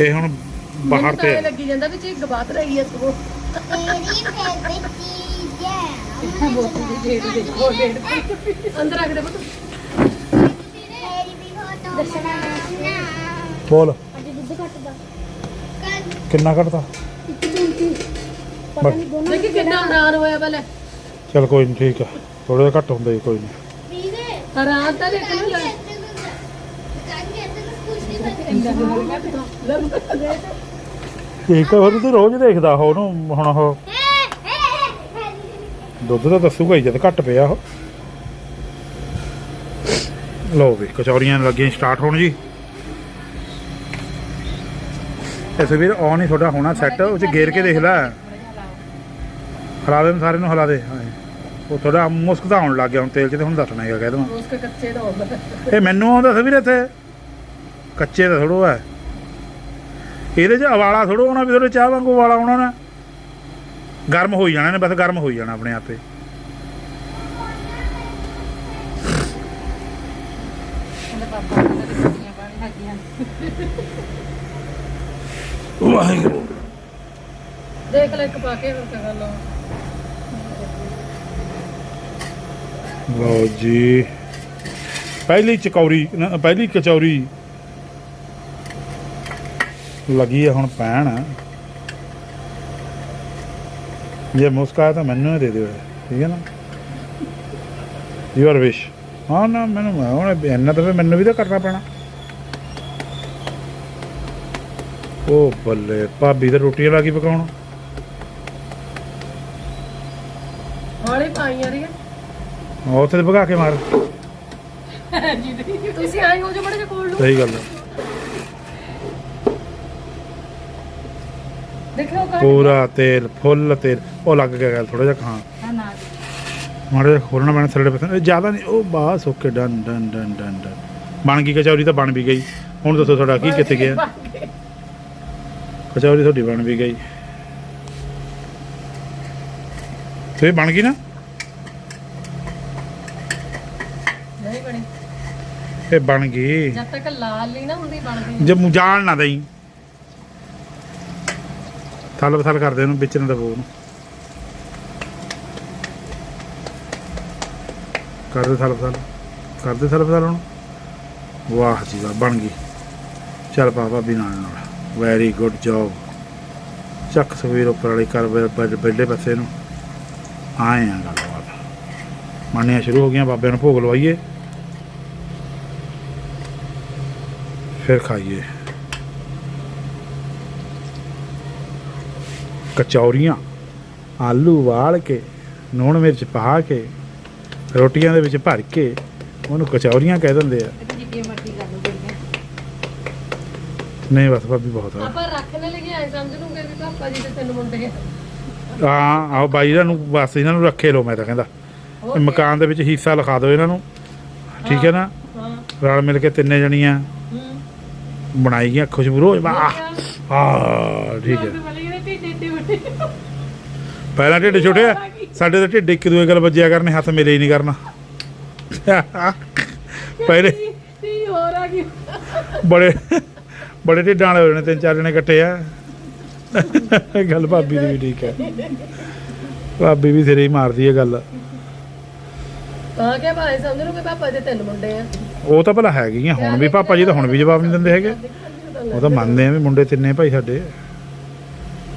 ਇਹ ਹੁਣ ਬਾਹਰ ਤਾਂ ਲੱਗੀ ਜਾਂਦਾ ਵੀ ਚੀਕ ਬਾਤ ਰਹੀ ਹੈ ਸਗੋਂ। ਤੇਰੀ ਫੇਵਰਿਟ ਚੀਜ਼ ਡੇਟ ਅੰਦਰ ਰੱਖ ਦੇ ਪੁੱਤ ਤੇਰੀ ਵੀ ਫੋਟੋ ਦੱਸਣਾ ਨਾ ਬੋਲ। ਅੱਜ ਦੁੱਧ ਘਟਦਾ। ਕੱਲ ਕਿੰਨਾ ਘਟਦਾ? ਇੱਕ ਦੁੱਧ ਪਤਾ ਨਹੀਂ ਦੋਨੋਂ ਦੇਖੀ ਕਿੰਨਾ ਹੈਰਾਨ ਹੋਇਆ ਪਹਿਲੇ। ਚਲ ਕੋਈ ਨਹੀਂ ਠੀਕ ਆ। ਥੋੜਾ ਜਿਹਾ ਘੱਟ ਹੁੰਦਾ ਜੀ ਕੋਈ ਨਹੀਂ ਪੀਵੇ ਤਾਂ ਦੇਖ ਲੋ ਲੈ ਠੀਕ ਆ ਤੂੰ ਰੋਜ਼ ਦੇਖਦਾ ਹੋ ਉਹਨੂੰ, ਹੁਣ ਉਹ ਦੁੱਧ ਤਾਂ ਦੱਸੂਗਾ ਹੀ, ਜਦ ਘੱਟ ਪਿਆ ਉਹ। ਲਓ ਵੀ, ਕਚੌਰੀਆਂ ਲੱਗੀਆਂ ਸਟਾਰਟ ਹੋਣ ਜੀ। ਐਸੇ ਵੀਰ ਆਨ ਹੀ ਤੁਹਾਡਾ ਹੋਣਾ ਸੈੱਟ ਉਹ ਚ ਗੇਰ ਕੇ ਦੇਖ ਲੈ। ਹਲਾ ਦੇ ਸਾਰੇ ਨੂੰ ਹਲਾ ਦੇ। ਹਾਂ। ਉਹ ਥੋੜਾ ਮੁਸਕ ਆਉਣ ਲੱਗ ਗਿਆ ਹੁਣ ਤੇਲ ਚ ਤੇ ਹੁਣ ਦੱਸਣਾ ਹੈਗਾ ਕਹਿ ਦਵਾਂ ਉਸ ਕੇ ਕੱਚੇ ਦਾ ਹੁੰਦਾ ਇਹ ਮੈਨੂੰ ਆਉਂਦਾ ਸੀ ਵੀਰ ਇੱਥੇ। ਕੱਚੇ ਦਾ ਥੋੜੋ ਹੈ। ਇਹਦੇ 'ਚ ਉਵਾਲਾ ਥੋੜੋ ਹੋਣਾ ਵੀ ਥੋੜੇ ਚਾਹ ਵਾਂਗੂ ਉਵਾਲਾ ਆਉਣਾ ਨਾ। ਗਰਮ ਹੋਈ ਜਾਣਾ ਨੇ ਬਸ ਗਰਮ ਹੋਈ ਜਾਣਾ ਆਪਣੇ ਆਪੇ ਵਾਹਿਗੁਰੂ। ਦੇਖ ਲੈ ਇੱਕ ਪਾ ਕੇ ਹੋਰ ਕਿਆ ਗੱਲ ਲਓ ਜੀ। ਪਹਿਲੀ ਚਕੌਰੀ ਨਾ, ਪਹਿਲੀ ਕਚੌਰੀ ਲੱਗੀ ਹੈ ਹੁਣ ਪੈਣ। ਜੇ ਮੁਸਕਾ ਤਾਂ ਮੈਨੂੰ ਹੀ ਦੇ ਦਿਓ ਠੀਕ ਹੈ ਨਾ? ਯੂਅਰ ਵਿਸ਼ ਹਾਂ ਨਾ ਮੈਨੂੰ ਹੁਣ ਇੰਨਾ ਤਾਂ ਫਿਰ ਮੈਨੂੰ ਵੀ ਤਾਂ ਕਰਨਾ ਪੈਣਾ। ਉਹ ਬੱਲੇ ਭਾਬੀ ਤਾਂ ਰੋਟੀ ਲਾ ਕੇ ਪਕਾਉਣ? ਹਾਲੇ ਪਾਈਆਂ ਰਹੀਆਂ ਉਹ ਉੱਥੇ ਤੇ ਭਗਾ ਕੇ ਮਾਰ। ਤੁਸੀਂ ਆਏ ਹੋ ਜੋ ਬੜੇ ਕੋਲ ਨੂੰ। ਸਹੀ ਗੱਲ ਹੈ ਪੂਰਾ ਤੇਲ ਫੁੱਲ ਤੇਲ। ਉਹ ਲੱਗ ਗਿਆ ਗੱਲ ਥੋੜਾ ਜਿਹਾ ਖਾਂ। ਹਾਂ ਨਾ। ਮਾੜਾ ਖੋਲਣਾ ਪੈਣਾ ਥੱਲੇ ਜ਼ਿਆਦਾ ਨਹੀਂ ਉਹ boss okay done done done done done. ਬਣ ਗਈ ਕਚੌਰੀ ਤਾਂ ਬਣ ਵੀ ਗਈ। ਹੁਣ ਦੱਸੋ ਤੁਹਾਡਾ ਕੀ ਕਿੱਥੇ ਗਿਆ? ਕਚੌਰੀ ਤੁਹਾਡੀ ਬਣ ਵੀ ਗਈ। ਤੇ ਬਣ ਗਈ ਨਾ ਨਹੀਂ ਬਣੀ ਇਹ ਬਣ ਗਈ। ਜਦ ਤੱਕ ਲਾਲ ਨਹੀਂ ਨਾ ਹੁੰਦੀ ਬਣਦੀ ਜੇ ਮੂੰ ਜਾਣ ਨਾ ਦਈ। ਥਲ ਬਥਲ ਕਰਦੇ ਉਹਨੂੰ ਵਿੱਚ ਨਾ ਦਬੋ ਉਹਨੂੰ ਕਰਦੇ ਥਲ ਬਥਲ ਕਰਦੇ ਥਲ ਬਥਲ ਹੁਣ। ਵਾਹ ਜੀ ਵਾਹ ਬਣ ਗਈ। ਚੱਲ ਪਾ ਭਾਬੀ ਨਾਲ ਨਾਲ। ਵੈਰੀ ਗੁੱਡ ਜੌਬ ਚੱਕ ਸਵੀਰ ਉੱਪਰ ਵਾਲੀ ਕਰ ਬੈਲੇ ਪਾਸੇ ਨੂੰ। ਆਏ ਆ ਗੱਲਬਾਤ ਮੰਨੀਆਂ ਸ਼ੁਰੂ ਹੋ ਗਈਆਂ ਬਾਬੇ ਨੂੰ ਭੋਗ ਲਵਾਈਏ। ਫਿਰ ਖਾਈਏ। ਕਚੌਰੀਆਂ ਆਲੂ ਵਾਲ ਕੇ ਨੂਣ ਮਿਰਚ ਪਾ ਕੇ ਰੋਟੀਆਂ ਦੇ ਵਿੱਚ ਭਰ ਕੇ ਉਹਨੂੰ ਕਚੌਰੀਆਂ ਕਹਿ ਦਿੰਦੇ ਆ। ਨਹੀਂ ਬਸ ਭਾਬੀ ਬਹੁਤ ਆ। ਆਪਾਂ ਰੱਖਣੇ ਲੱਗੇ ਐ ਸਮਝ ਲੂਗੇ ਵੀ ਪਾਪਾ ਜੀ ਦੇ ਤਿੰਨ ਮੁੰਡੇ ਆ। ਹਾਂ ਆਓ ਬਾਈ ਇਹਨਾਂ ਨੂੰ ਬਸ ਇਹਨਾਂ ਨੂੰ ਰੱਖੇ ਲੋ ਮੈਂ ਤਾਂ ਕਹਿੰਦਾ। ਮਕਾਨ ਦੇ ਵਿੱਚ ਹਿੱਸਾ ਲਿਖਾ ਦਿਓ ਇਹਨਾਂ ਨੂੰ। ਠੀਕ ਹੈ ਨਾ? ਰਲ ਮਿਲ ਕੇ ਤਿੰਨੇ ਜਣੀਆਂ। ਬਣਾਈ ਗਈਆਂ ਖੁਸ਼ਬੂ ਰੋਜ਼ ਆਹ ਆਹ, ਠੀਕ ਹੈ। ਪਹਿਲਾਂ ਢਿੱਡ ਛੋਟੇ ਆ ਸਾਡੇ ਤਾਂ ਢਿੱਡ ਇੱਕ ਦੂਏ ਗੱਲ ਵੱਜਿਆ ਕਰਨੇ ਹੱਥ ਮਿਲੇ ਹੀ ਨਹੀਂ ਕਰਨਾ। ਪਹਿਲੇ ਤੀ ਹੋਰ ਆ ਗਈ। ਬੜੇ ਬੜੇ ਢਿੱਡਾਂ ਵਾਲੇ ਨੇ ਤਿੰਨ ਚਾਰ ਜਣੇ ਇਕੱਠੇ ਆ। ਗੱਲ ਭਾਬੀ ਦੀ ਵੀ ਠੀਕ ਹੈ। ਭਾਬੀ ਵੀ ਸਿਰੇ ਹੀ ਮਾਰਦੀ ਹੈ ਗੱਲ। ਤਾਂ ਕਿ ਭਾਈ ਸਮਝ ਲੂਗੇ ਪਾਪਾ ਦੇ ਤਿੰਨ ਮੁੰਡੇ ਆ। ਉਹ ਤਾਂ ਭਲਾ ਹੈਗੀਆਂ ਹੁਣ ਵੀ ਪਾਪਾ ਜੀ ਤਾਂ ਹੁਣ ਵੀ ਜਵਾਬ ਨਹੀਂ ਦਿੰਦੇ ਹੈਗੇ। ਉਹ ਤਾਂ ਮੰਨਦੇ ਆ ਵੀ ਮੁੰਡੇ ਤਿੰਨੇ ਭਾਈ ਸਾਡੇ।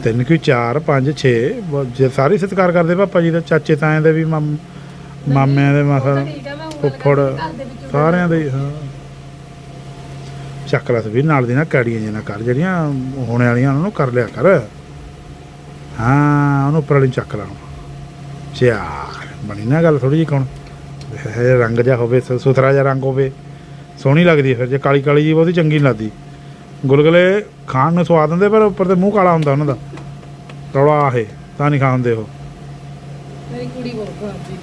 ਤਿੰਨ ਕਿਉਂ ਚਾਰ ਪੰਜ 6 ਜੇ ਸਾਰੇ ਸਤਿਕਾਰ ਕਰਦੇ ਪਾਪਾ ਜੀ ਦਾ ਚਾਚੇ ਤਾਇਆਂ ਦੇ ਵੀ ਮਾਮ- ਮਾਮਿਆਂ ਦੇ ਮਾਸਾ ਆ ਫੁੱਫੜ ਸਾਰਿਆਂ ਦੇ ਹੀ, ਚੱਕ ਲੈ ਵੀ ਨਾਲ ਦੀ ਨਾ ਕੜੀਆਂ ਜਿਹਾ ਕਰ ਜਿਹੜੀਆਂ ਹੋਣੇ ਵਾਲੀਆਂ ਉਹਨਾਂ ਨੂੰ ਕਰ ਲਿਆ ਕਰ। ਹਾਂ ਉਹਨੂੰ ਉੱਪਰ ਵਾਲੀ ਚੱਕ ਲਾ। ਚਾਰ। ਬਣੀ ਨਾ ਗੱਲ ਥੋੜੀ ਜਿਹੀ ਕੌਣ? ਇਹ ਰੰਗ ਜਿਹਾ ਹੋਵੇ ਸੁਥਰਾ ਜਿਹਾ ਰੰਗ ਹੋਵੇ ਸੋਹਣੀ ਲੱਗਦੀ ਫਿਰ। ਜੇ ਕਾਲੀ ਕਾਲੀ ਜੀ ਬਹੁਤੀ ਚੰਗੀ ਨਹੀਂ ਲੱਗਦੀ। ਗੁਲਗੁਲੇ ਖਾਣ ਨੂੰ ਸਵਾਦ ਹੁੰਦੇ ਪਰ ਉੱਪਰ ਤੇ ਮੂੰਹ ਕਾਲਾ ਹੁੰਦਾ ਉਹਨਾਂ ਦਾ। ਰੌਲਾ ਆਹੇ ਤਾਂ ਨਹੀਂ ਖਾਂਦੇ ਉਹ। ਮੇਰੀ ਕੁੜੀ ਬਹੁਤ ਖਰਾਬੀ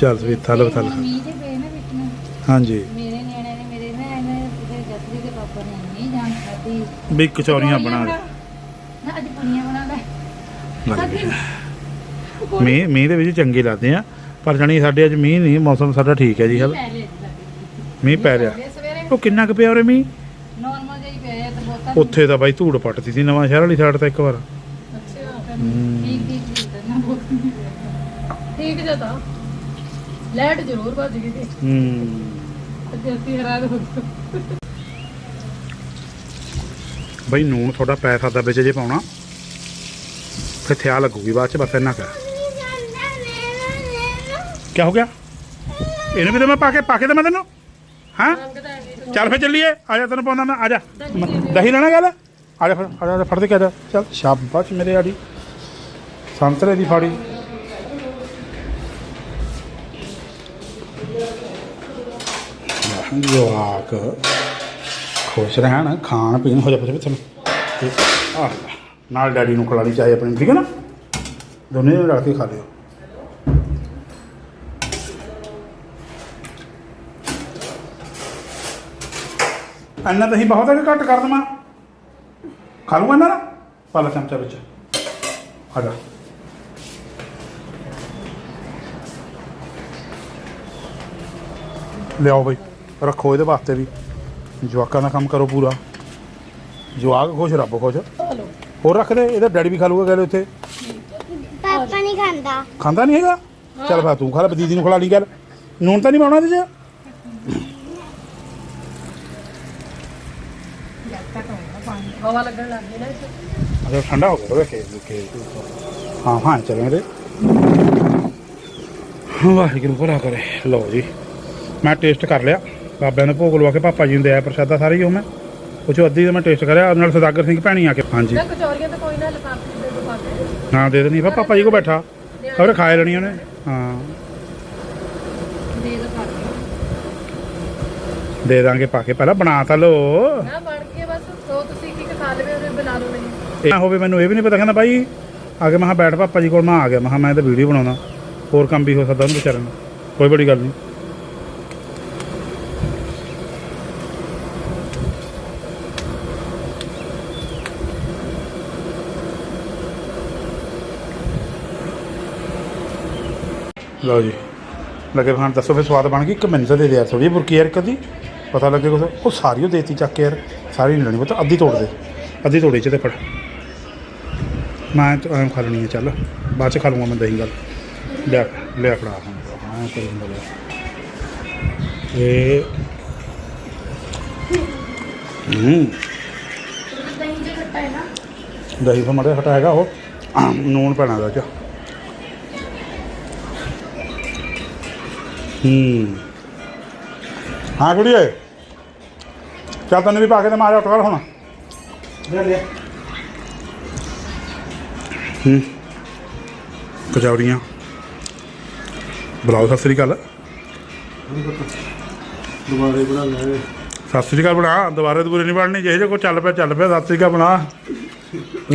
ਚੱਲ ਵੀ ਥਲ ਥਲ ਮੀਂਹ ਪਏ ਨਾ ਹਾਂਜੀ। ਮੇਰੇ ਨਿਆਣੇ ਨੇ ਮੇਰੇ ਨਾ ਇਹਨੇ ਤੇ ਜਸਰੀ ਦੇ ਪਾਪਾ ਨੇ ਨਹੀਂ ਜਾਣ ਖਾਦੀ ਵੀ ਕਚੌਰੀਆਂ ਬਣਾ ਦੇ ਨਾ ਅੱਜ ਪੁੜੀਆਂ ਬਣਾ ਲੈ। ਮੀਂਹ ਮੀਂਹ ਦੇ ਵਿੱਚ ਚੰਗੇ ਲੱਗਦੇ ਆ। ਪਰ ਜਾਣੀ ਸਾਡੇ ਅੱਜ ਮੀਂਹ ਨਹੀਂ ਮੌਸਮ ਸਾਡਾ ਠੀਕ ਹੈ ਜੀ। ਹਲ ਮੀਂਹ ਪੈ ਰਿਹਾ। ਸਵੇਰੇ। ਉਹ ਕਿੰਨਾ ਕੁ ਪਿਆ ਉਰੇ ਮੀਂਹ? ਨਾਰਮਲ ਜਿਹੀ ਪਏ ਆ ਤੇ ਬਹੁਤਾ ਉੱਥੇ ਤਾਂ ਬਾਈ ਧੂੜ ਪੱਟਦੀ ਸੀ ਨਵਾਂ ਸ਼ਹਿਰ ਵਾਲੀ ਸਾਈਡ ਤੇ ਇੱਕ ਵਾਰ। ਅੱਛਾ ਠੀਕ ਠੀਕ ਠੀਕ ਜਿਹਾ ਤਾਂ। ਲਾਈਟ ਜ਼ਰੂਰ ਭੱਜ ਗਈ ਸੀ। ਹੂੰ। ਜਲਦੀ ਹੈਰਾਨ ਹੋ ਗਈ ਬਾਈ ਨੂਣ ਤੁਹਾਡਾ ਪੈ ਸਕਦਾ ਵਿੱਚ ਜੇ ਪਾਉਣਾ ਫਿਰ ਥਿਆ ਲੱਗੂਗੀ ਬਾਅਦ ਚ ਬਸ ਇੰਨਾ ਕਰ ਕੀ ਹੋ ਗਿਆ ਇਹਨੂੰ ਵੀ ਤਾਂ ਮੈਂ ਪਾ ਕੇ ਪਾ ਕੇ ਤਾਂ ਮੈਂ ਤੈਨੂੰ ਹਾਂ ਚੱਲ ਫੇ ਚੱਲੀਏ ਆ ਜਾ ਤੈਨੂੰ ਪਾਉਂਦਾ ਮੈਂ ਆ ਜਾ ਦਹੀਂ ਲੈਣਾ ਗੱਲ ਆ ਜਾ ਫਿਰ ਆ ਜਾ, ਫੜ ਦੇ ਕੇ ਆ ਜਾ ਚੱਲ ਸ਼ਾਬਾਸ਼ ਮੇਰੇ ਆੜੀ ਸੰਤਰੇ ਦੀ ਫਾੜੀ ਜਵਾਕ ਖੁਸ਼ ਰਹਿਣ ਖਾਣ ਪੀਣ ਹੋ ਜਾ ਫਿਰ ਚਲੋ ਨਾਲ ਡੈਡੀ ਨੂੰ ਖਿਲਾਣੀ ਚਾਹੇ ਆਪਣੀ ਠੀਕ ਹੈ ਨਾ ਦੋਨੇ ਜਣੇ ਰਲ ਕੇ ਖਾ ਲਿਓ ਅੰਨਾ ਦਹੀਂ ਬਹੁਤ ਹੈ ਕਿ ਘੱਟ ਕਰ ਦਵਾਂ। ਖਾ ਲੂੰਗਾ ਨਾ? ਪਾ ਲੈ ਚਮਚਾ ਵਿੱਚ। ਆ ਜਾ। ਲਿਆਓ ਬਈ ਰੱਖੋ ਇਹਦੇ ਵਾਸਤੇ ਵੀ। ਜਵਾਕਾਂ ਦਾ ਕੰਮ ਕਰੋ ਪੂਰਾ। ਜਵਾਕ ਖੁਸ਼ ਰੱਬ ਖੁਸ਼। ਹਲੋ ਹੋਰ ਰੱਖ ਦੇ ਇਹਦਾ ਡੈਡੀ ਵੀ ਖਾ ਲੂਗਾ ਕਹਿੰਦੇ ਉੱਥੇ ਪਾਪਾ ਨਹੀਂ ਖਾਂਦਾ। ਖਾਂਦਾ ਨਹੀਂ ਹੈਗਾ? ਚੱਲ ਫਾ ਤੂੰ ਖਾ ਲੈ ਦੀਦੀ ਨੂੰ ਖਿਲਾ ਲਈ ਗੱਲ। ਨੂਣ ਤਾਂ ਨਹੀਂ ਪਾਉਣਾ ਇਹਦੇ 'ਚ? ਹਵਾ ਲੱਗਣ ਲੱਗ ਗਈ ਨਾ ਇੱਥੇ ਅਜਾ ਠੰਡਾ ਹੋ ਗਿਆ ਵੇਖੇ ਕੇ ਹਾਂ ਹਾਂ ਚਲੋ ਇਹਦੇ ਵਾਹਿਗੁਰੂ ਭਲਾ ਕਰੇ। ਲਓ ਜੀ ਮੈਂ ਟੇਸਟ ਕਰ ਲਿਆ। ਬਾਬਿਆਂ ਨੇ ਭੋਗ ਲਵਾ ਕੇ ਪਾਪਾ ਜੀ ਨੂੰ ਦਿਆ ਪ੍ਰਸ਼ਾਦਾ ਸਾਰੇ ਹੀ ਉਹ ਮੈਂ। ਉਹ ਚੋਂ ਅੱਧੀ ਮੈਂ ਟੇਸਟ ਕਰਿਆ ਨਾਲ ਸਦਾਗਰ ਸਿੰਘ ਭੈਣੀ ਆ ਕੇ। ਹਾਂਜੀ। ਨਾ ਕਚੌਰੀਆਂ ਤਾਂ ਕੋਈ ਨਾ ਲਿਫਾਫੇ ਦੇ ਦੋ ਪਾ ਕੇ। ਹਾਂ ਦੇ ਦੇਣੀ ਪਾਪਾ ਜੀ ਕੋ ਬੈਠਾ। ਖਬਰ ਖਾਏ ਲੈਣੀ ਉਹਨੇ। ਹਾਂ। ਦੇ ਦੋ ਕੇ। ਦੇ ਦਾਂਗੇ ਪਾ ਕੇ। ਪਹਿਲਾਂ ਬਣਾ ਤਾਂ ਲੋ ਨਾ ਬਣ ਕੇ ਦੋ ਕੀ ਖਾ ਲਓ ਨਹੀਂ ਇਹ ਹੋਵੇ, ਮੈਨੂੰ ਇਹ ਵੀ ਨਹੀਂ ਪਤਾ, ਕਹਿੰਦਾ ਬਾਈ, ਆ ਕੇ ਮੈਂ ਕਿਹਾ ਬੈਠ ਪਾਪਾ ਜੀ ਕੋਲ, ਮੈਂ ਆ ਗਿਆ, ਮੈਂ ਕਿਹਾ ਮੈਂ ਤਾਂ ਵੀਡੀਓ ਬਣਾਉਣਾ। ਹੋਰ ਕੰਮ ਵੀ ਹੋ ਸਕਦਾ ਉਹਨੂੰ ਵਿਚਾਰੇ ਕੋਈ ਬੜੀ ਗੱਲ ਨਹੀਂ ਲਓ ਜੀ। ਲੱਗੇ ਖਾਣ ਦੱਸੋ ਫਿਰ ਸਵਾਦ ਬਣ ਗਈ? ਇੱਕ ਮਿੰਟ ਦੇ ਦੇ ਯਾਰ ਥੋੜੀ ਬੁਰਕੀ ਯਾਰ ਕਦੀ ਪਤਾ ਲੱਗੇ ਕੁਛ। ਉਹ ਸਾਰੀ ਉਹ ਦੇਤੀ ਚੱਕ ਕੇ ਯਾਰ। ਸਾਰੀ ਨਹੀਂ ਲੈਣੀ ਪਤਾ ਅੱਧੀ ਤੋੜ ਦੇ। ਅੱਧੀ ਤੋੜੀ ਚ ਤੇ ਫੜ। ਮੈਂ ਤਾਂ ਐਂ ਖਾ ਲੈਣੀ ਹੈ ਚੱਲ। ਬਾਅਦ ਚ ਖਾ ਲੂੰਗਾ ਮੈਂ ਦਹੀਂ ਗੱਲ ਲਿਆ ਲਿਆ ਫੜਾ। ਹੁਣ ਹਾਂ, ਕੋਈ ਨਹੀਂ ਲਿਆ ਇਹ ਹੂੰ। ਦਹੀਂ ਜੇ ਖੱਟਾ ਹੈ ਨਾ ਦਹੀਂ ਤੋਂ ਮੜੇ ਹਟਾ ਹੈਗਾ ਉਹ। ਨੂਣ ਪੈਣਾ ਉਹਦੇ ਚ ਹੂੰ। ਹਾਂ ਕੁੜੀਏ ਚੱਲ ਤੈਨੂੰ ਵੀ ਪਾ ਕੇ ਤੇ ਮਾਰਿਆ ਉੱਠ ਕਰ ਹੁਣ। ਹੂੰ। ਕਚੌਰੀਆਂ। ਬੁਲਾਓ ਸਤਿ ਸ੍ਰੀ ਅਕਾਲ। ਦੁਬਾਰੇ ਬਣਾ ਲੈ। ਸਤਿ ਸ੍ਰੀ ਅਕਾਲ ਬਣਾ। ਦੁਬਾਰੇ ਦੁਬਾਰੇ ਨਹੀਂ ਬਣਨੀ ਜਿਹੇ ਜੇ ਕੋ ਚੱਲ ਪਿਆ ਚੱਲ ਪਿਆ। ਸਤਿ ਸ੍ਰੀ ਅਕਾਲ ਬਣਾ।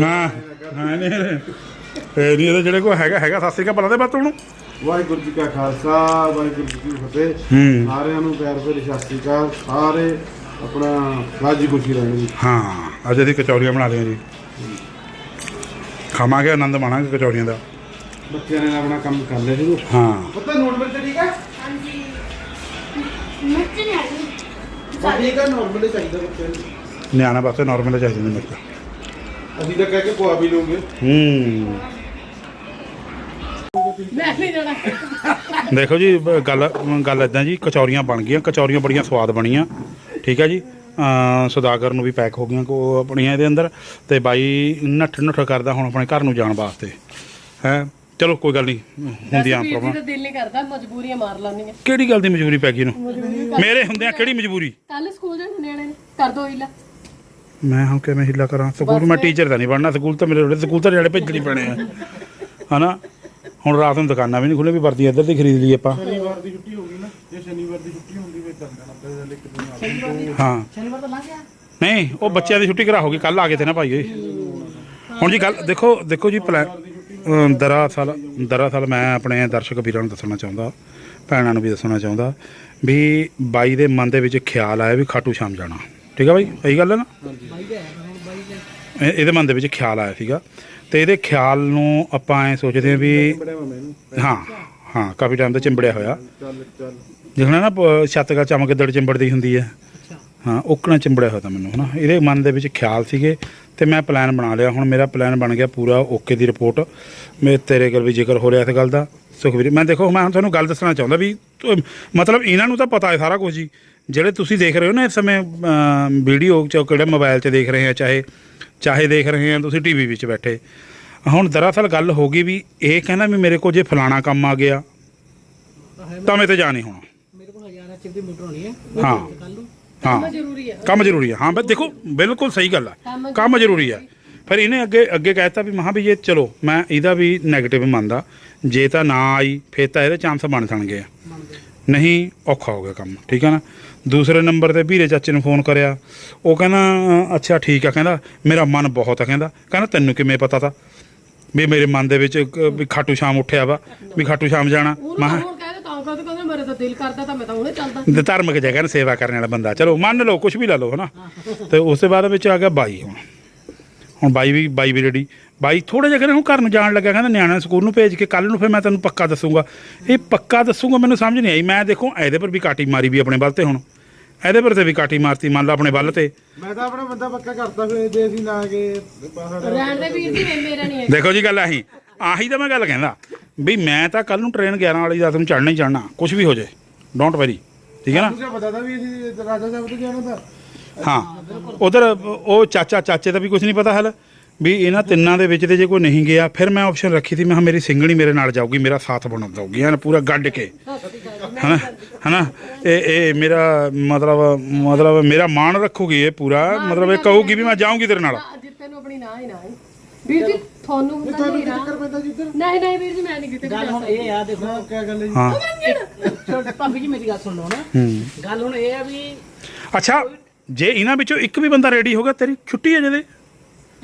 ਹਾਂ ਹਾਂ ਨਹੀਂ ਫੇਰ ਨਹੀਂ ਇਹਦੇ ਜਿਹੜੇ ਕੋ ਹੈਗਾ ਹੈਗਾ। ਸਤਿ ਸ੍ਰੀ ਅਕਾਲ ਬੁਲਾ ਦੇ ਬਾਤ ਉਹਨੂੰ ਵਾਹਿਗੁਰੂ ਜੀ ਕਾ ਖਾਲਸਾ ਵਾਹਿਗੁਰੂ ਜੀ ਕੀ ਫਤਿਹ। ਸਾਰਿਆਂ ਨੂੰ ਪਿਆਰ ਭਰੀ ਸਤਿ ਸ਼੍ਰੀ ਅਕਾਲ। ਸਾਰੇ ਆਪਣਾ ਰਾਜੀ ਖੁਸ਼ੀ ਰਹਿਣ ਜੀ। ਹਾਂ ਅੱਜ ਅਸੀਂ ਕਚੌਰੀਆਂ ਬਣਾ ਲਈਆਂ ਜੀ। ਖਾਵਾਂਗੇ ਆਨੰਦ ਮਾਣਾਂਗੇ ਕਚੌਰੀਆਂ ਦਾ। ਬੱਚਿਆਂ ਨੇ ਆਪਣਾ ਕੰਮ ਕਰ ਲਿਆ ਜੀ। ਹਾਂ। ਪਤਾ ਨੋਟ ਮਿਲਤੇ ਠੀਕ ਹੈ? ਮਿਰਚ ਨਹੀਂ ਆਈ ਠੀਕ ਹੈ ਨਾਰਮਲੀ ਚਾਹੀਦਾ ਬੱਚਿਆਂ ਨੂੰ। ਨਿਆਣਾ ਵਾਸਤੇ ਨਾਰਮਲ ਚਾਹੀਦੇ ਨੇ ਮਿਰਚ। ਅਸੀਂ ਤਾਂ ਕਹਿ ਕੇ ਪਵਾ ਵੀ ਲਵਾਂਗੇ ਹੂੰ। ਮੈਂ ਨਹੀਂ ਜਾਣਾ ਦੇਖੋ ਜੀ ਬ- ਗੱਲ ਗੱਲ ਇਦਾਂ ਜੀ ਕਚੌਰੀਆਂ ਬਣ ਗਈਆਂ। ਕਚੌਰੀਆਂ ਬੜੀਆਂ ਸਵਾਦ ਬਣੀਆਂ। ਠੀਕ ਹੈ ਜੀ। ਸੌਦਾਗਰ ਨੂੰ ਵੀ ਪੈਕ ਹੋ ਗਈਆਂ ਕੋ ਆਪਣੀਆਂ ਇਹਦੇ ਅੰਦਰ ਤੇ ਬਾਈ ਨੱਠ ਨੱਠ ਕਰਦਾ ਹੁਣ ਆਪਣੇ ਘਰ ਨੂੰ ਜਾਣ ਵਾਸਤੇ। ਹੈ? ਚਲੋ ਕੋਈ ਗੱਲ ਨਹੀਂ। ਹੁੰਦੀਆਂ ਪ੍ਰੋਬਲਮ। ਦਾ ਦਿਲ ਨਹੀਂ ਕਰਦਾ ਮਜਬੂਰੀਆਂ ਮਾਰ ਲਾਉਂਦੀਆਂ। ਕਿਹੜੀ ਗੱਲ ਦੀ ਮਜਬੂਰੀ ਪੈ ਗਈ ਇਹਨੂੰ? ਮੇਰੇ ਹੁੰਦਿਆਂ ਕਿਹੜੀ ਮਜਬੂਰੀ? ਕੱਲ ਸਕੂਲ ਜਾਣ ਨੇ। ਕਰ ਦੋ ਹੀਲਾ। ਮੈਂ ਹੁਣ ਕਿਵੇਂ ਹਿੱਲਾ ਕਰਾਂ? ਸਕੂਲ ਮੈਂ ਟੀਚਰ ਤਾਂ ਨਹੀਂ ਬਣਨਾ। ਸਕੂਲ ਤਾਂ ਮੇਰੇ ਸਕੂਲ ਤਾਂ ਜਿਹੜੇ ਭੇਜਣੀ ਪੈਣੇ ਆ। ਹਨਾ? ਹੁਣ ਰਾਤ ਨੂੰ ਦੁਕਾਨਾਂ ਵੀ ਨਹੀਂ ਖੁੱਲੇ ਵੀ ਵਰਦੀ ਇੱਧਰ ਦੀ ਖਰੀਦ ਲਈ ਆਪਾਂ ਸ਼ਨੀਵਾਰ ਦੀ ਛੁੱਟੀ ਹੋ ਗਈ ਨਾ ਜੇ ਸ਼ਨੀਵਾਰ ਦੀ ਛੁੱਟੀ ਹੁੰਦੀ ਵੇ ਚੱਲ ਜਾਣਾ ਤੇ ਆ ਹਾਂ। ਸ਼ਨੀਵਾਰ ਤਾਂ ਲੰਘ ਗਿਆ? ਨਹੀਂ ਉਹ ਬੱਚਿਆਂ ਦੀ ਛੁੱਟੀ ਕਰਾ ਹੋ ਗਈ ਕੱਲ ਆ ਗਏ ਤੇ ਨਾ ਭਾਈ ਓਏ। ਹੁਣ ਜੀ ਗੱਲ ਦੇਖੋ ਦੇਖੋ ਜੀ ਪਲਾਨ ਦਰਅਸਲ ਦਰਅਸਲ ਮੈਂ ਆਪਣੇ ਦਰਸ਼ਕ ਵੀਰਾਂ ਨੂੰ ਦੱਸਣਾ ਚਾਹੁੰਦਾ ਭੈਣਾਂ ਨੂੰ ਵੀ ਦੱਸਣਾ ਚਾਹੁੰਦਾ ਵੀ ਬਾਈ ਦੇ ਮਨ ਦੇ ਵਿੱਚ ਖਿਆਲ ਆਇਆ ਵੀ ਖਾਟੂ ਸ਼ਾਮ ਜਾਣਾ। ਠੀਕ ਹੈ ਬਾਈ? ਸਹੀ ਗੱਲ ਹੈ ਨਾ ਇਹ- ਇਹਦੇ ਮਨ ਦੇ ਵਿੱਚ ਖਿਆਲ ਆਇਆ ਸੀਗਾ। ਤੇ ਇਹਦੇ ਖਿਆਲ ਨੂੰ ਆਪਾਂ ਐ ਸੋਚਦੇ ਹਾਂ ਵੀ ਹਾਂ ਹਾਂ ਕਾਫੀ ਟਾਈਮ ਤੋਂ ਚਿੰਬੜਿਆ ਹੋਇਆ। ਚੱਲ ਚੱਲ। ਦੇਖਣਾ ਨਾ ਪ- ਛੱਤ ਦਾ ਚਮਕ ਦੜ ਚਿੰਬੜਦੀ ਹੁੰਦੀ ਹੈ। ਹਾਂ ਉਕਣਾ ਚਿੰਬੜਿਆ ਹੋਇਆ ਤਾਂ ਮੈਨੂੰ ਹਨਾ? ਇਹਦੇ ਮਨ ਦੇ ਵਿੱਚ ਖਿਆਲ ਸੀਗੇ ਤੇ ਮੈਂ ਪਲਾਨ ਬਣਾ ਲਿਆ। ਹੁਣ ਮੇਰਾ ਪਲਾਨ ਬਣ ਗਿਆ ਪੂਰਾ ਓਕੇ ਦੀ ਰਿਪੋਰਟ ਮੈਂ ਤੇਰੇ ਕੋਲ ਵੀ ਜ਼ਿਕਰ ਹੋ ਰਿਹਾ ਇਸ ਗੱਲ ਦਾ। ਸੁਖਵੀਰ ਮੈਂ ਦੇਖੋ ਮੈਂ ਹੁਣ ਤੁਹਾਨੂੰ ਗੱਲ ਦੱਸਣਾ ਚਾਹੁੰਦਾ ਵੀ ਤੁ- ਮਤਲਬ ਇਹਨਾਂ ਨੂੰ ਤਾਂ ਪਤਾ ਹੈ ਸਾਰਾ ਕੁਝ ਜੀ। ਜਿਹੜੇ ਤੁਸੀਂ ਦੇਖ ਰਹੇ ਹੋ ਨਾ ਇਸ ਸਮੇਂ ਅਮ, ਵੀਡੀਓ ਚ ਕਿਹੜੇ ਮੋਬਾਈਲ 'ਚ ਦੇਖ ਰਹੇ ਆ ਚਾਹੇ ਚਾਹੇ ਦੇਖ ਰਹੇ ਆ ਤੁਸੀਂ ਟੀਵੀ ਵਿੱਚ ਬੈਠੇ। ਹੁਣ ਦਰਅਸਲ ਗੱਲ ਹੋ ਗਈ ਵੀ ਇਹ ਕਹਿੰਦਾ ਵੀ ਮੇਰੇ ਕੋਲ ਜੇ ਫਲਾਣਾ ਕੰਮ ਆ ਗਿਆ ਤਾਂ ਮੈਂ ਤੇ ਜਾ ਨਹੀਂ ਹੋਣਾ। ਦੀ ਮੋਟਰ ਹੋਣੀ ਹੈ। ਹਾਂ। ਕੱਲ ਨੂੰ ਹਾਂ। ਜ਼ਰੂਰੀ ਹੈ। ਕੰਮ ਜ਼ਰੂਰੀ ਹੈ। ਹਾਂ ਬਸ ਦੇਖੋ ਬਿਲਕੁਲ ਸਹੀ ਗੱਲ ਹੈ ਕੰਮ ਜ਼ਰੂਰੀ ਹੈ ਫਿਰ ਇਹਨੇ ਅੱਗੇ ਅੱਗੇ ਕਹਿਤਾ ਵੀ ਮਹਾ ਵੀ ਇਹ ਚਲੋ ਮੈਂ ਇਹਦਾ ਵੀ 네ਗੇਟਿਵ ਮੰਨਦਾ। ਜੇ ਤਾਂ ਨਾ ਆਈ ਫਿਰ ਤਾਂ ਇਹਦੇ ਚਾਂਸ ਬਣ ਜਾਣਗੇ। ਨਹੀਂ ਔਖਾ ਹੋ ਗਿਆ ਕੰਮ। ਠੀਕ ਹੈ ਨਾ? ਦੂਸਰੇ ਨੰਬਰ ਤੇ ਵੀਰੇ ਚਾਚੇ ਨੂੰ ਫੋਨ ਕਰਿਆ। ਉਹ ਕਹਿੰਦਾ ਅੱਛਾ ਠੀਕ ਆ। ਕਹਿੰਦਾ ਮੇਰਾ ਮਨ ਬਹੁਤ ਆ। ਕਹਿੰਦਾ ਕਹਿੰਦਾ ਤੈਨੂੰ ਕਿਵੇਂ ਪਤਾ ਤਾ? ਵੀ ਮੇਰੇ ਮਨ ਦੇ ਵਿੱਚ ਵੀ ਖਾਟੂ ਸ਼ਾਮ ਉੱਠਿਆ ਵਾ ਵੀ ਖਾਟੂ ਸ਼ਾਮ ਜਾਣਾ। ਮੈਂ ਤਾਂ ਕਿਹਾ, ਹੁਣ ਕਹਿੰਦੇ ਤਾਂ ਕਹਿੰਦੇ ਕਹਿੰਦੇ ਮੇਰੇ ਤਾਂ ਦਿਲ ਕਰਦਾ ਤਾਂ ਮੈਂ ਤਾਂ ਉਹਨੇ ਚੱਲਦਾ। ਤੇ ਧਾਰਮਿਕ ਜਗ੍ਹਾ ਨੂੰ ਸੇਵਾ ਕਰਨ ਵਾਲਾ ਬੰਦਾ। ਚਲੋ ਮੰਨ ਲਓ ਕੁਝ ਵੀ ਲੈ ਲਓ ਹਨਾ? ਤੇ ਉਸ ਤੋਂ ਬਾਅਦ ਵਿੱਚ ਆ ਗਿਆ ਬਾਈ ਹੁਣ। ਹੁਣ ਬਾਈ ਵੀ ਬਾਈ ਵੀ ਰੈਡੀ ਬਾਈ ਥੋੜਾ ਜਿਹਾ ਕਹਿੰਦਾ ਹੁਣ ਘਰ ਨੂੰ ਜਾਣ ਲੱਗਾ। ਕਹਿੰਦਾ ਨਿਆਣਾ ਸਕੂਲ ਨੂੰ ਭੇਜ ਕੇ ਕੱਲ ਨੂੰ ਫਿਰ ਮੈਂ ਤੈਨੂੰ ਪੱਕਾ ਦੱਸੂਗਾ। ਇਹ ਪੱਕਾ ਦੱਸੂਗਾ ਮੈਨੂੰ ਸਮਝ ਨਹੀਂ ਆਈ। ਮੈਂ ਦੇਖੋ ਇਹਦੇ ਪਰ ਵੀ ਕਾਟੀ ਮਾਰੀ ਵੀ ਆਪਣੇ ਵੱਲ ਤੇ ਹੁਣ। ਇਹਦੇ ਪਰ ਤੇ ਵੀ ਕਾਟੀ ਮਾਰਤੀ ਮੰਨ ਲਾ ਆਪਣੇ ਵੱਲ ਤੇ। ਮੈਂ ਤਾਂ ਆਪਣਾ ਬੰਦਾ ਪੱਕਾ ਕਰਤਾ ਫਿਰ ਜੇ ਅਸੀਂ ਨਾ ਗਏ ਬਾਹਰ ਰਹਿਣ ਦੇ ਵੀਰ ਜੀ ਇਹ ਮੇਰਾ ਨਹੀਂ ਹੈ ਦੇਖੋ ਜੀ ਗੱਲ ਆਹੀ। ਆਹੀ ਤਾਂ ਮੈਂ ਗੱਲ ਕਹਿੰਦਾ ਵੀ ਮੈਂ ਤਾਂ ਕੱਲ ਨੂੰ ਟ੍ਰੇਨ 11 ਵਾਲੀ ਰਾਤ ਨੂੰ ਚੜ੍ਹਨਾ ਹੀ ਚੜ੍ਹਨਾ ਕੁਝ ਵੀ ਹੋ ਜਾਏ ਡੋਂਟ ਵੈਰੀ ਠੀਕ ਹੈ ਨਾ? ਤੁਸੀਂ ਪਤਾ ਤਾਂ ਵੀ ਅਸੀਂ ਰਾਜਾ ਸਾਹਿਬ ਤੋਂ ਜਾਣਾ ਤਾਂ। ਹਾਂ ਉਧਰ ਉਹ ਚਾਚਾ ਚਾਚੇ ਦਾ ਵੀ ਕੁਝ ਨਹੀਂ ਪਤਾ ਹਲ ਵੀ ਇਹਨਾਂ ਤਿੰਨਾਂ ਦੇ ਵਿੱਚ ਤੇ ਜੇ ਕੋਈ ਨਹੀਂ ਗਿਆ ਫਿਰ ਮੈਂ ਆਪਸ਼ਨ ਰੱਖੀ ਸੀ ਮੈਂ ਕਿਹਾ ਮੇਰੀ ਸਿੰਗਣੀ ਮੇਰੇ ਨਾਲ ਜਾਊਗੀ ਮੇਰਾ ਸਾਥ ਬਣ ਦਊਗੀ ਐਨ ਪੂਰਾ ਗੱਡ ਕੇ। ਹਨਾ ਹਨਾ ਇਹ ਇਹ ਮੇਰਾ ਮਤਲਬ ਮਤਲਬ ਮੇਰਾ ਮਾਣ ਰੱਖੂਗੀ ਇਹ ਪੂਰਾ ਮਤਲਬ ਇਹ ਕਹੂਗੀ ਵੀ ਮੈਂ ਜਾਊਂਗੀ ਤੇਰੇ ਨਾਲ। ਅੱਜ ਤੈਨੂੰ ਆਪਣੀ ਨਾ ਹੀ ਨਾ ਹੀ। ਵੀਰ ਜੀ ਤੁਹਾਨੂੰ ਹੁੰਦਾ ਨਹੀਂ ਨਾ ਚੱਕਰ ਪੈਂਦਾ ਜਿੱਧਰ? ਨਹੀਂ ਨਹੀਂ ਵੀਰ ਜੀ ਮੈਂ ਨਹੀਂ ਕਿਤੇ ਵੀ ਗੱਲ ਜਾ ਹੁਣ ਇਹ ਆ ਦੇਖੋ। ਕਿਆ ਗੱਲ ਹੈ ਜੀ? ਹਾਂ। ਛੋਟੇ ਭਾਬੀ ਜੀ ਮੇਰੀ ਗੱਲ ਸੁਣ ਲਓ ਨਾ। ਹੂੰ। ਗੱਲ ਹੁਣ ਇਹ ਆ ਵੀ ਅੱਛਾ ਜੇ ਇਹਨਾਂ ਵਿੱਚੋਂ ਇੱਕ ਵੀ ਬੰਦਾ ਰੈਡੀ ਹੋ ਗਿਆ ਤੇਰੀ ਛੁੱਟੀ ਹੈ ਜਦੇ।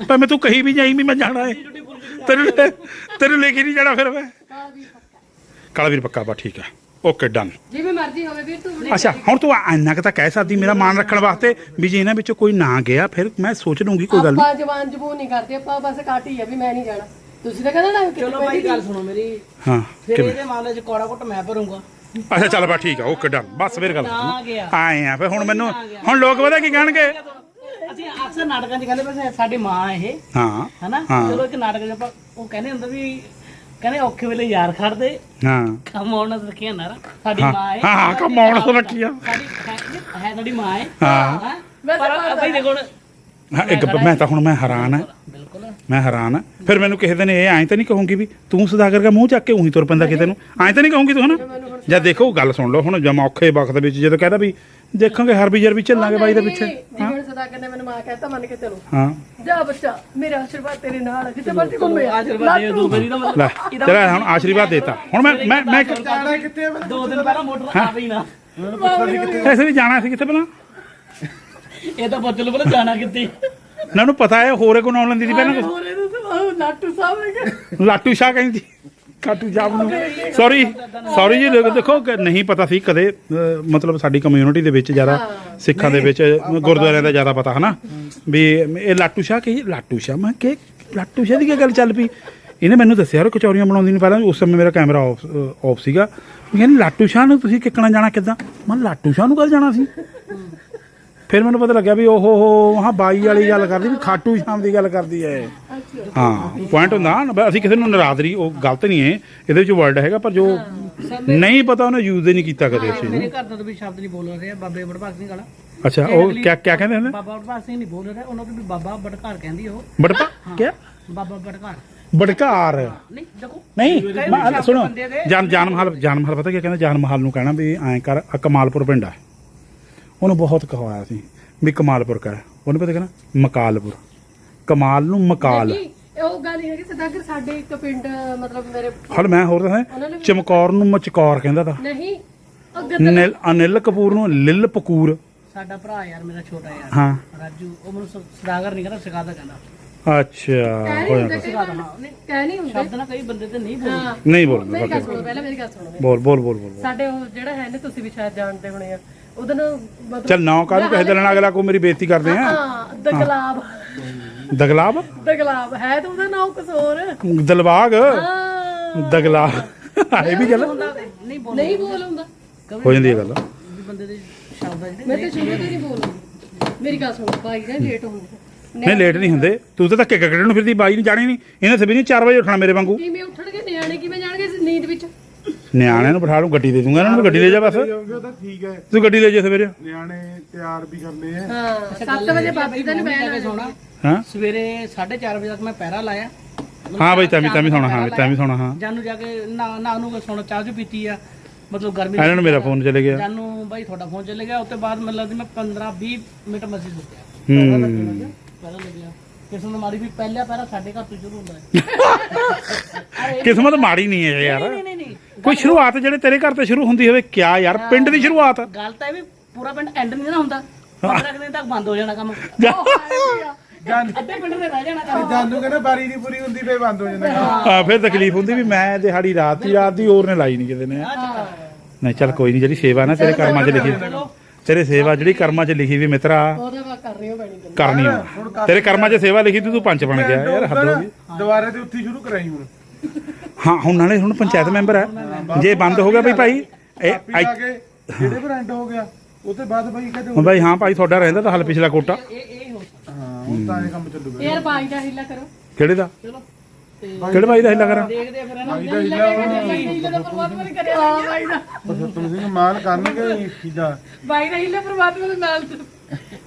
ਭਾਵੇਂ ਤੂੰ ਕਹੀ ਵੀ ਜਾਈ ਵੀ ਮੈਂ ਜਾਣਾ ਹੈ। ਤੈਨੂੰ ਤੈਨੂੰ ਲੈ ਕੇ ਨਹੀਂ ਜਾਣਾ ਫਿਰ ਮੈਂ। ਕਾਲਾ ਵੀਰ ਪੱਕਾ। ਬਾ ਠੀਕ ਹੈ। ਓਕੇ ਡਨ ਜਿਵੇਂ ਮਰਜ਼ੀ ਹੋਵੇ ਵੀਰ ਤੂੰ ਅੱਛਾ ਹੁਣ ਤੂੰ ਇੰਨਾ ਕੁ ਤਾਂ ਕਹਿ ਸਕਦੀ ਮੇਰਾ ਮਾਣ ਰੱਖਣ ਵਾਸਤੇ ਵੀ ਜੇ ਇਹਨਾਂ ਵਿੱਚੋਂ ਕੋਈ ਨਾ ਗਿਆ ਫਿਰ ਮੈਂ ਸੋਚ ਲੂੰਗੀ ਕੋਈ ਗੱਲ ਨਹੀਂ। ਆਪਾਂ ਜਵਾਨ ਜਬੂਨ ਨਹੀਂ ਕਰਦੇ ਆਪਾਂ ਬਸ ਕਾਟੀ ਆ ਵੀ ਮੈਂ ਨਹੀਂ ਜਾਣਾ। ਤੁਸੀਂ ਤਾਂ ਕਹਿੰਦਾ ਨਾ ਕਿ ਚਲੋ ਭਾਈ ਗੱਲ ਸੁਣੋ ਮੇਰੀ। ਹਾਂ ਫਿਰ ਕਿਵੇਂ? ਇਹਦੇ ਮਾਮਲੇ 'ਚ ਕੋੜਾ ਘੁੱਟ ਮੈਂ ਭਰੂੰਗਾ। ਅੱਛਾ ਚੱਲ ਬਾ ਠੀਕ ਆ ਓਕੇ ਡਨ ਬਸ ਫਿਰ ਗੱਲ ਨਾ ਗਿਆ। ਆਏ ਆ ਫਿਰ ਹੁਣ ਮੈਨੂੰ ਹੁਣ ਲੋਕ ਪਤਾ ਕੀ ਕਹਿਣਗੇ? ਅਸੀਂ ਅਕਸਰ ਨਾਟਕਾਂ 'ਚ ਕਹਿੰਦੇ ਵੀ ਸਾਡੀ ਮਾਂ ਇਹ ਹਾਂ ਹਨਾ? ਹਾਂ। ਚਲੋ ਇੱਕ ਨਾਟਕ 'ਚ ਆਪਾਂ ਉਹ ਕਹਿੰਦੇ ਹੁੰਦੇ ਵੀ ਕਹਿੰਦੇ ਔਖੇ ਵੇਲੇ ਯਾਰ ਖੜਦੇ ਹਾਂ। ਕੰਮ ਆਉਣ ਨਾਲ ਰੱਖਿਆ ਨਾ ਸਾਡੀ ਹਾਂ, ਮਾਂ ਹੈ। ਹਾਂ, ਹਾਂ, ਕੰਮ ਆਉਣ ਨਾਲ ਰੱਖੀ ਆ। ਸਾਡੀ ਹੈ- ਹੈ ਸਾਡੀ ਮਾਂ ਹੈ। ਹਾਂ। ਹੈਂ? ਪਰ ਹੀ ਦੇਖੋ ਹੁਣ ਹਾਂ ਇੱਕ ਮੈਂ ਤਾਂ ਹੁਣ ਮੈਂ ਹੈਰਾਨ ਆ ਬਿਲਕੁਲ ਮੈਂ ਹੈਰਾਨ ਆ ਫਿਰ ਮੈਨੂੰ ਕਿਸੇ ਦਿਨ ਇਹ ਐਂ ਤਾਂ ਨਹੀਂ ਕਹੂੰਗੀ ਵੀ ਤੂੰ ਸੁਦਾਗਰ ਦਾ ਮੂੰਹ ਚੱਕ ਕੇ ਉਹੀ ਤੁਰ ਪੈਂਦਾ ਕਿਤੇ ਨੂੰ। ਐਂ ਤਾਂ ਨਹੀਂ ਕਹੂੰਗੀ ਤੂੰ ਹਨਾ? ਜਦ ਦੇਖੋ ਗੱਲ ਸੁਣ ਲਓ ਹੁਣ ਜਮ ਔਖੇ ਵਕਤ ਵਿੱਚ ਜਦੋਂ ਕਹਿੰਦਾ ਵੀ ਦੇਖਾਂਗੇ ਹਰ ਵੀ ਜਰ ਵੀ ਚੱਲਾਂਗੇ ਬਾਈ ਦੇ ਪਿੱਛੇ। ਜਿਵੇਂ ਸਦਾਗਰ ਨੇ ਮੈਨੂੰ ਮਾਂ ਕਹਿਤਾ ਮੰਨ ਕੇ ਚਲੋ। ਹਾਂ। ਜਾ ਬੱਚਾ ਮੇਰਾ ਆਸ਼ੀਰਵਾਦ ਤੇਰੇ ਨਾਲ ਹੈ ਜਿੱਥੇ ਮਰਜ਼ੀ ਘੁੰਮੇ ਆਸ਼ੀਰਵਾਦ ਦੇ ਦੋ ਮੇਰੀ ਦਾ ਮਤਲਬ ਲੈ ਚਲ ਹੁਣ ਆਸ਼ੀਰਵਾਦ ਦੇਤਾ। ਹੁਣ ਮੈਂ ਮੈਂ ਮੈਂ ਇੱਕ- ਜਾਣਾ ਕਿੱਥੇ ਆ ਦੋ ਦਿਨ ਪਹਿਲਾਂ ਮੋਟਰ ਆਵੇ ਹੀ ਨਾ। ਐਸੇ ਵੀ ਜਾਣਾ ਸੀ ਕਿੱਥੇ ਪਹਿਲਾਂ? ਇਹ ਤਾਂ ਪੁੱਛ ਲਓ ਪਹਿਲਾਂ ਜਾਣਾ ਕਿੱਥੇ। ਨੂੰ ਪਤਾ ਹੈ ਹੋਰੇ ਲੈਂਦੀ ਸੀ ਪਹਿਲਾਂ ਹੋਰ ਲਾਟੂ ਸਾਹਿਬ ਹੈਗਾ। ਲਾਟੂ ਸ਼ਾਹ ਕਹਿੰਦੀ ਕਾਟੂ ਜਾਬ ਨੂੰ। ਸੌਰੀ ਸੌਰੀ ਜੀ ਦੇਖੋ- ਦੇਖੋ ਕਿ ਨਹੀਂ ਪਤਾ ਸੀ ਕਦੇ ਅਹ, ਮਤਲਬ ਸਾਡੀ ਕਮਿਊਨਿਟੀ ਦੇ ਵਿੱਚ ਜ਼ਿਆਦਾ ਸਿੱਖਾਂ ਦੇ ਵਿੱਚ ਗੁਰਦੁਆਰਿਆਂ ਦਾ ਜ਼ਿਆਦਾ ਪਤਾ ਹਨਾ? ਵੀ ਇਹ ਲਾਟੂ ਸ਼ਾਹ ਕੀ ਲਾਟੂ ਸ਼ਾਹ ਮੈਂ ਕਿ ਲਾਟੂ ਸ਼ਾਹ ਦੀ ਕੀ ਗੱਲ ਚੱਲ ਪਈ? ਇਹਨੇ ਮੈਨੂੰ ਦੱਸਿਆ ਯਾਰ ਕਚੌਰੀਆਂ ਬਣਾਉਂਦੀ ਨਹੀਂ ਪਹਿਲਾਂ ਉਸ ਸਮੇਂ ਮੇਰਾ ਕੈਮਰਾ ਆਫ ਆਫ ਸੀਗਾ। ਮੈਂ ਕਹਿੰਦੀ ਲਾਟੂ ਸ਼ਾਹ ਨੂੰ ਤੁਸੀਂ ਕਿੱਕਣਾ ਜਾਣਾ ਕਿੱਦਾਂ? ਮੈਂ ਕਿਹਾ, ਲਾਟੂ ਸ਼ਾਹ ਨੂੰ ਕੱਲ ਜਾਣਾ ਸੀ। ਫਿਰ ਮੈਨੂੰ ਪਤਾ ਲੱਗਿਆ ਵੀ ਉਹ ਹੋ ਹਾਂ ਬਾਈ ਵਾਲੀ ਗੱਲ ਕਰਦੀ ਵੀ ਖਾਟੂ ਸ਼ਾਮ ਦੀ ਗੱਲ ਕਰਦੀ ਹੈ ਹਾਂ ਪੁਆਇੰਟ ਹੁੰਦਾ ਨਾ, ਅਸੀਂ ਕਿਸੇ ਨੂੰ ਨਰਾਦਰੀ ਉਹ ਗਲਤ ਨਹੀਂ ਹੈ ਇਹਦੇ ਵਿੱਚ ਵਰਡ ਹੈਗਾ ਪਰ ਜੋ ਨਹੀਂ ਪਤਾ ਉਹਨੇ ਯੂਜ਼ ਹੀ ਨਹੀਂ ਕੀਤਾ ਕਦੇ ਇਸ ਚੀਜ਼ ਮੇਰੇ ਘਰ ਦਾ ਤਾਂ ਵੀ ਸ਼ਬਦ ਨਹੀਂ ਬੋਲ ਰਿਹਾ ਬਾਬੇ ਬੜਭਾਗ ਸਿੰਘ ਵਾਲਾ। ਅੱਛਾ ਉਹ ਕਿਆ ਕਿਆ ਕਹਿੰਦੇ ਹੁੰਦੇ? ਬਾਬਾ ਬੜਭਾਗ ਸਿੰਘ ਨਹੀਂ ਬੋਲ ਰਿਹਾ ਉਹਨਾਂ ਨੂੰ ਵੀ ਬਾਬਾ ਬੜਕਾਰ ਕਹਿੰਦੀ ਉਹ। ਬੜਕਾ ਕਿਆ? ਬਾਬਾ ਬੜਕਾਰ ਬੜਕਾਰ ਨਹੀਂ ਦੇਖੋ। ਨਹੀਂ ਮੈਂ- ਸੁਣੋ ਬੰਦੇ ਦੇ- ਜਾਨ ਜਾਨ ਮਹਲ ਜਾਨ ਮਹਲ ਪਤਾ ਕੀ ਕਹਿੰਦੇ? ਜਾਨ ਮਹਲ ਨੂੰ ਕਹਿਣਾ ਵੀ ਐਂ ਕਰ ਆਹ ਕਮਾਲਪੁਰ ਪਿੰਡ ਆ। ਉਹਨੂੰ ਬਹੁਤ ਕਹਵਾਇਆ ਸੀ ਵੀ ਕਮਾਲਪੁਰ ਕਰ। ਉਹਨੂੰ ਪਤਾ ਕਹਿਣਾ ਮਕਾਲਪੁਰ। ਕਮਾਲ ਨੂੰ ਮਕਾਲ। ਇਹ ਉਹ ਗੱਲ ਹੀ ਹੈਗੀ ਸਦਾਗਰ ਸਾਡੇ ਇੱਕ ਪਿੰਡ ਮਤਲਬ ਮੇਰੇ ਹਲ ਮੈਂ ਹੋਰ ਦੱਸਾਂ ਚਮਕੌਰ ਨੂੰ ਮਚਕੌਰ ਕਹਿੰਦਾ ਤਾ। ਨਹੀਂ ਉਹ ਗਦ- ਨਿਲ ਅਨਿਲ ਕਪੂਰ ਨੂੰ ਲਿਲ ਪਕੂਰ। ਸਾਡਾ ਭਰਾ ਯਾਰ ਮੇਰਾ ਛੋਟਾ ਯਾਰ। ਹਾਂ। ਰਾਜੂ ਉਹ ਮੈਨੂੰ ਸਦਾਗਰ ਨਹੀਂ ਕਹਿੰਦਾ ਸਿਕਾਦਾ ਕਹਿੰਦਾ। ਅੱਛਾ ਹੋ ਨਹੀਂ ਜਾਂਦਾ। ਹੁੰਦੇ ਕਈ ਵਾਰ। ਕਹਿ ਨਹੀਂ ਹੁੰਦੇ। ਸ਼ਬਦ ਨਾ ਕਈ ਬੰਦੇ ਤੇ ਨਹੀਂ ਬੋਲਦੇ। ਹਾਂ। ਨਹੀਂ ਬੋਲਦਾ ਮੇਰੀ ਗੱਲ ਸੁਣੋ ਪਹਿਲਾਂ ਮੇਰੀ ਗੱਲ ਸੁਣੋ। ਬੋਲ ਬੋਲ ਬੋਲ ਬੋਲ ਬੋਲ। ਸਾਡੇ ਉਹ ਜਿਹੜਾ ਹੈ ਨੇ ਤੁਸੀਂ ਵੀ ਸ਼ਾਇਦ ਜਾਣਦੇ ਹੋਣੇ ਆ। ਮਤਲਬ ਚੱਲ ਨਾ ਕਾਹਨੂੰ ਕਹੇ ਦਿਲਣਾ ਅਗਲਾ ਕੋ ਮੇਰੀ ਬੇਇੱਜ਼ਤੀ ਕਰਦੇ ਆ? ਹਾਂ ਦਗਲਾਬ। ਦਗਲਾਬ? ਦਗਲਾਬ ਹੈ ਤਾਂ ਉਹਦਾ ਨਾਮ ਕੁਝ ਹੋਰ ਦਲਬਾਗ ਹਾਂ। ਦਗਲਾਬ। ਇਹ ਵੀ ਗੱਲ? ਨਹੀਂ ਬੋਲਦੇ। ਨਹੀਂ ਬੋਲ ਹੁੰਦਾ ਹੋ ਜਾਂਦੀ ਹੈ ਗੱਲ। ਵੀ ਬੰਦੇ ਦੇ ਸ਼ਬਦ ਆ ਜਿਹੜੇ ਮੈਂ ਤਾਂ ਸ਼ੁਰੂ ਤੋਂ ਹੀ ਨਹੀਂ ਬੋਲਦੀ ਮੇਰੀ ਗੱਲ ਸੁਣੋ ਭਾਈ ਨਾ ਲੇਟ ਹੁੰਦੇ ਨਹੀਂ ਲੇਟ ਨਹੀਂ ਹੁੰਦੇ। ਤੂੰ ਤਾਂ ਧੱਕੇ ਕੱਢਣ ਨੂੰ ਫਿਰਦੀ ਬਾਈ ਨੂੰ ਜਾਣੀ ਨਹੀਂ। ਇਹਨੇ ਸਵੇਰੇ 4 ਵਜੇ ਉੱਠਣਾ ਮੇਰੇ ਵਾਂਗੂ। ਕਿਵੇਂ ਉੱਠਣਗੇ? ਨਿਆਣੇ ਕਿਵੇਂ ਜਾਣਗੇ ਨੀਂਦ ਵਿੱਚ? ਨਿਆਣਿਆਂ ਨੂੰ ਬਿਠਾ ਲੂੰ ਗੱਡੀ ਦੇ ਦੂੰਗਾ ਇਹਨਾਂ ਨੂੰ ਗੱਡੀ ਲੈ ਜਾ ਬਸ। ਜਾਓਗੇ ਤਾਂ ਠੀਕ ਹੈ ਤੂੰ ਗੱਡੀ ਲੈ ਜਾ ਸਵੇਰੇ। ਨਿਆਣੇ ਤਿਆਰ ਵੀ ਕਰਨੇ ਆ। ਹਾਂ 7 ਵਜੇ ਬਾਬੀ ਦਾ ਬੈਠ ਸੋਣਾ ਹਾਂ? ਸਵੇਰੇ 4:30 ਵਜੇ ਤੱਕ ਮੈਂ ਪਹਿਰਾ ਲਾਇਆ। ਹਾਂ ਬਈ ਤੈਨੂੰ ਤੈਨੂੰ ਸੌਣਾ ਹਾਂ ਤੈਨੂੰ ਸੌਣਾ ਹਾਂ। ਜਾਨੂੰ ਜਾ ਕੇ ਨਾ ਨਾ ਨੂੰ ਸੋਣਾ ਚਾਹ ਚੂਹ ਪੀਤੀ ਆ। ਮਤਲਬ ਗਰਮੀ ਇਹਨਾਂ ਨੂੰ ਮੇਰਾ ਫੋਨ ਚਲੇ ਗਿਆ। ਜਾਨੂੰ ਬਾਈ ਤੁਹਾਡਾ ਫੋਨ ਚਲੇ ਗਿਆ ਉਸ ਤੋਂ ਬਾਅਦ ਮੈਨੂੰ ਲੱਗਦਾ ਮੈਂ 15 20 ਮਿੰਟ ਮਸੀ ਸੁੱਤਿਆ। ਹੂੰ। ਪਹਿਲਾਂ ਲੱਗਿਆ ਕਿਸ ਨੂੰ ਮਾਰੀ ਵੀ ਪਹਿਲਾ ਪਹਿਰਾ ਸਾਡੇ ਘਰ ਤੋਂ ਸ਼ੁਰੂ ਹੁੰਦਾ ਹੈ। ਕਿਸਮਤ ਮਾੜੀ ਨਹੀਂ ਹੈ ਯਾਰ। ਨਹੀਂ ਨਹੀਂ ਨਹੀਂ। ਕੋਈ ਸ਼ੁਰੂਆਤ ਜਿਹੜੇ ਤੇਰੇ ਘਰ ਤੇ ਸ਼ੁਰੂ ਹੁੰਦੀ ਹੋਵੇ ਕਿਆ ਯਾਰ ਪਿੰਡ ਦੀ ਸ਼ੁਰੂਆਤ। ਗੱਲ ਤਾਂ ਇਹ ਵੀ ਪੂਰਾ ਪਿੰਡ ਐਂਡ ਨਹੀਂ ਨਾ ਹੁੰਦਾ। 15 ਕੁ ਦਿਨ ਤੱਕ ਬੰਦ ਹੋ ਜਾਣਾ ਕੰਮ। ਅੱਧੇ ਪਿੰਡ ਦੇ ਰਹਿ ਜਾਣਾ ਕੰਮ। ਜਾਨੂ ਕਹਿੰਦਾ ਬਾਰੀ ਦੀ ਪੂਰੀ ਹੁੰਦੀ ਫੇ ਬੰਦ ਹੋ ਜਾਂਦਾ ਆ ਫਿਰ ਤਕਲੀਫ ਹੁੰਦੀ ਵੀ ਮੈਂ ਦਿਹਾੜੀ ਰਾਤ ਦੀ ਰਾਤ ਦੀ ਹੋਰ ਨੇ ਲਾਈ ਨਹੀਂ ਕਿਤੇ ਨੇ। ਨਹੀਂ ਚੱਲ ਕੋਈ ਨਹੀਂ ਜਿਹੜੀ ਸੇਵਾ ਨਾ ਤੇਰੇ ਕਰਮਾਂ 'ਚ ਲਿਖੀ ਤੇਰੇ ਸੇਵਾ ਜਿਹੜੀ ਕਰਮਾਂ 'ਚ ਲਿਖੀ ਵੀ ਮਿੱਤਰਾ ਉਹਦਾ ਵਾ ਕਰ ਰਹੀ ਹੋ ਬਣੀ ਗੱਲ ਕਰਨੀ ਆ ਤੇਰੇ ਕਰਮਾਂ 'ਚ ਸੇਵਾ ਲਿਖੀ ਤੂੰ ਤੂੰ ਪੰਚ ਬਣ ਗਿਆ ਯਾਰ ਹੱਦ ਹੋ ਗਈ। ਦੁਬਾਰੇ ਤੇ ਉੱਥੇ ਹੀ ਸ਼ੁਰੂ ਕਰਾਈ ਹੁਣ। ਹਾਂ ਹੁਣ ਨਾਲੇ ਹੁਣ ਪੰਚਾਇਤ ਮੈਂਬਰ ਹੈ। ਜੇ ਬੰਦ ਹੋ ਗਿਆ ਬਈ ਭਾਈ ਇਹ ਲਾ ਕੇ ਜਿਹੜੇ ਬ੍ਰਾਂਡ ਹੋ ਗਿਆ? ਉਹ ਤੋਂ ਬਾਅਦ ਬਾਈ ਕਹਿੰਦੇ ਹੁਣ ਭਾਈ ਹਾਂ ਭਾਈ ਤੁਹਾਡਾ ਰਹਿੰਦਾ ਤਾਂ ਹਲ ਪਿਛਲਾ ਕੋਟਾ। ਇਹ ਇਹ ਹੋ ਹਾਂ ਹੁਣ ਤਾਂ ਇਹ ਕੰਮ ਚੱਲੂਗਾ ਯਾਰ ਬਾਈ ਦਾ ਹਿੱਲਾ ਕਰੋ। ਕਿਹੜੇ ਦਾ? ਕਿਹੜੇ ਭਾਈ ਦਾ ਹਿੱਲਾ ਕਰਾਂ? ਦੇਖਦੇ ਆ ਫਿਰ ਇਹਨਾਂ ਬਾਈ ਦਾ ਹਿੱਲਾ ਪਰਮਾਤਮਾ ਨੇ ਕਰਿਆ ਹਾਂ ਬਾਈ ਦਾ ਸਤਮ ਸਿੰਘ ਮਾਲ ਕਰਨਗੇ ਚੀਜ਼ਾਂ। ਬਾਈ ਦਾ ਹਿੱਲਾ ਪਰਮਾਤਮਾ ਦੇ ਨਾਲ।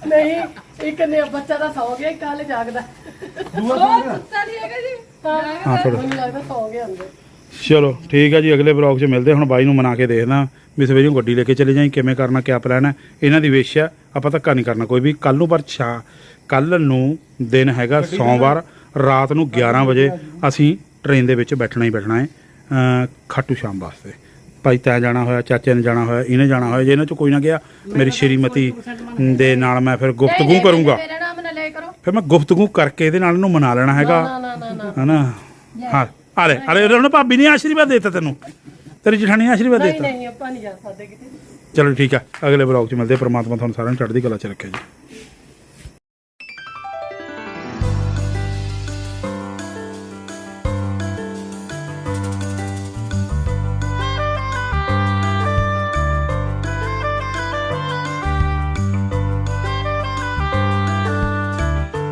ਨਹੀਂ ਇੱਕ ਨੇ ਬੱਚਾ ਦਾ ਸੌ ਗਿਆ ਕੱਲ ਜਾਗਦਾ। ਦੂਆ ਸੁੱਤਾ ਨਹੀਂ ਹੈਗਾ ਜੀ? ਹਾਂ, ਥੋੜ੍ਹਾ। ਮੈਨੂੰ ਲੱਗਦਾ ਸੌ ਗਿਆ ਅੰਦਰ। ਚਲੋ ਠੀਕ ਹੈ ਜੀ ਅਗਲੇ ਬਲੌਗ 'ਚ ਮਿਲਦੇ। ਹੁਣ ਬਾਈ ਨੂੰ ਮਨਾ ਕੇ ਦੇਖਦਾ ਵੀ ਸਵੇਰੇ ਨੂੰ ਗੱਡੀ ਲੈ ਕੇ ਚਲੇ ਜਾਈਂ ਕਿਵੇਂ ਕਰਨਾ ਕਿਆ ਪਲਾਨ ਹੈ। ਇਹਨਾਂ ਦੀ ਵਿਸ਼ ਹੈ ਆਪਾਂ ਧੱਕਾ ਨਹੀਂ ਕਰਨਾ ਕੋਈ ਵੀ। ਕੱਲ ਨੂੰ ਪਰ ਛਾ ਕੱਲ ਨੂੰ ਦਿਨ ਹੈਗਾ ਸੋਮਵਾਰ ਰਾਤ ਨੂੰ 11 ਵਜੇ ਅਸੀਂ ਟ੍ਰੇਨ ਦੇ ਵਿੱਚ ਬੈਠਣਾ ਹੀ ਬੈਠਣਾ ਹੈ ਖਾਟੂ ਸ਼ਾਮ ਵਾਸਤੇ। ਭਾਈ ਤੈਂ ਜਾਣਾ ਹੋਇਆ ਚਾਚੇ ਨੇ ਜਾਣਾ ਹੋਇਆ ਇਹਨੇ ਜਾਣਾ ਹੋਇਆ ਜੇ ਇਹਨਾਂ 'ਚ ਕੋਈ ਨਾ ਗਿਆ ਮੇਰੀ ਸ਼੍ਰੀਮਤੀ ਦੇ ਨਾਲ ਮੈਂ ਫਿਰ ਗੁਫ਼ਤਗੂ ਕਰੂੰਗਾ। ਮੇਰਾ ਨਾਮ ਨਾ ਲੈ ਕਰੋ। ਫਿਰ ਮੈਂ ਗੁਫ਼ਤਗੂ ਕਰਕੇ ਇਹਦੇ ਨਾਲ ਇਹਨੂੰ ਮਨਾ ਲੈਣਾ ਹੈਗਾ। ਹਨਾ? ਹਾਂ ਆ ਲੈ ਉਹਨੇ ਭਾਬੀ ਨੇ ਆਸ਼ੀਰਵਾਦ ਦਿੱਤਾ ਤੈਨੂੰ। ਤੇਰੀ ਜਠਾਣੀ ਨੇ ਆਸ਼ੀਰਵਾਦ ਨਹੀਂ ਦਿੱਤਾ। ਨਹੀਂ ਆਪਾਂ ਨਹੀਂ ਜਾ ਸਕਦੇ ਕਿਤੇ। ਚਲੋ ਠੀਕ ਆ ਅਗਲੇ ਬਲੌਗ 'ਚ ਮਿਲਦੇ ਆ। ਪ੍ਰਮਾਤਮਾ ਤੁਹਾਨੂੰ ਸਾਰਿਆਂ ਨੂੰ ਚੜ੍ਹਦੀ ਕਲਾ 'ਚ ਰੱਖੇ ਜੀ।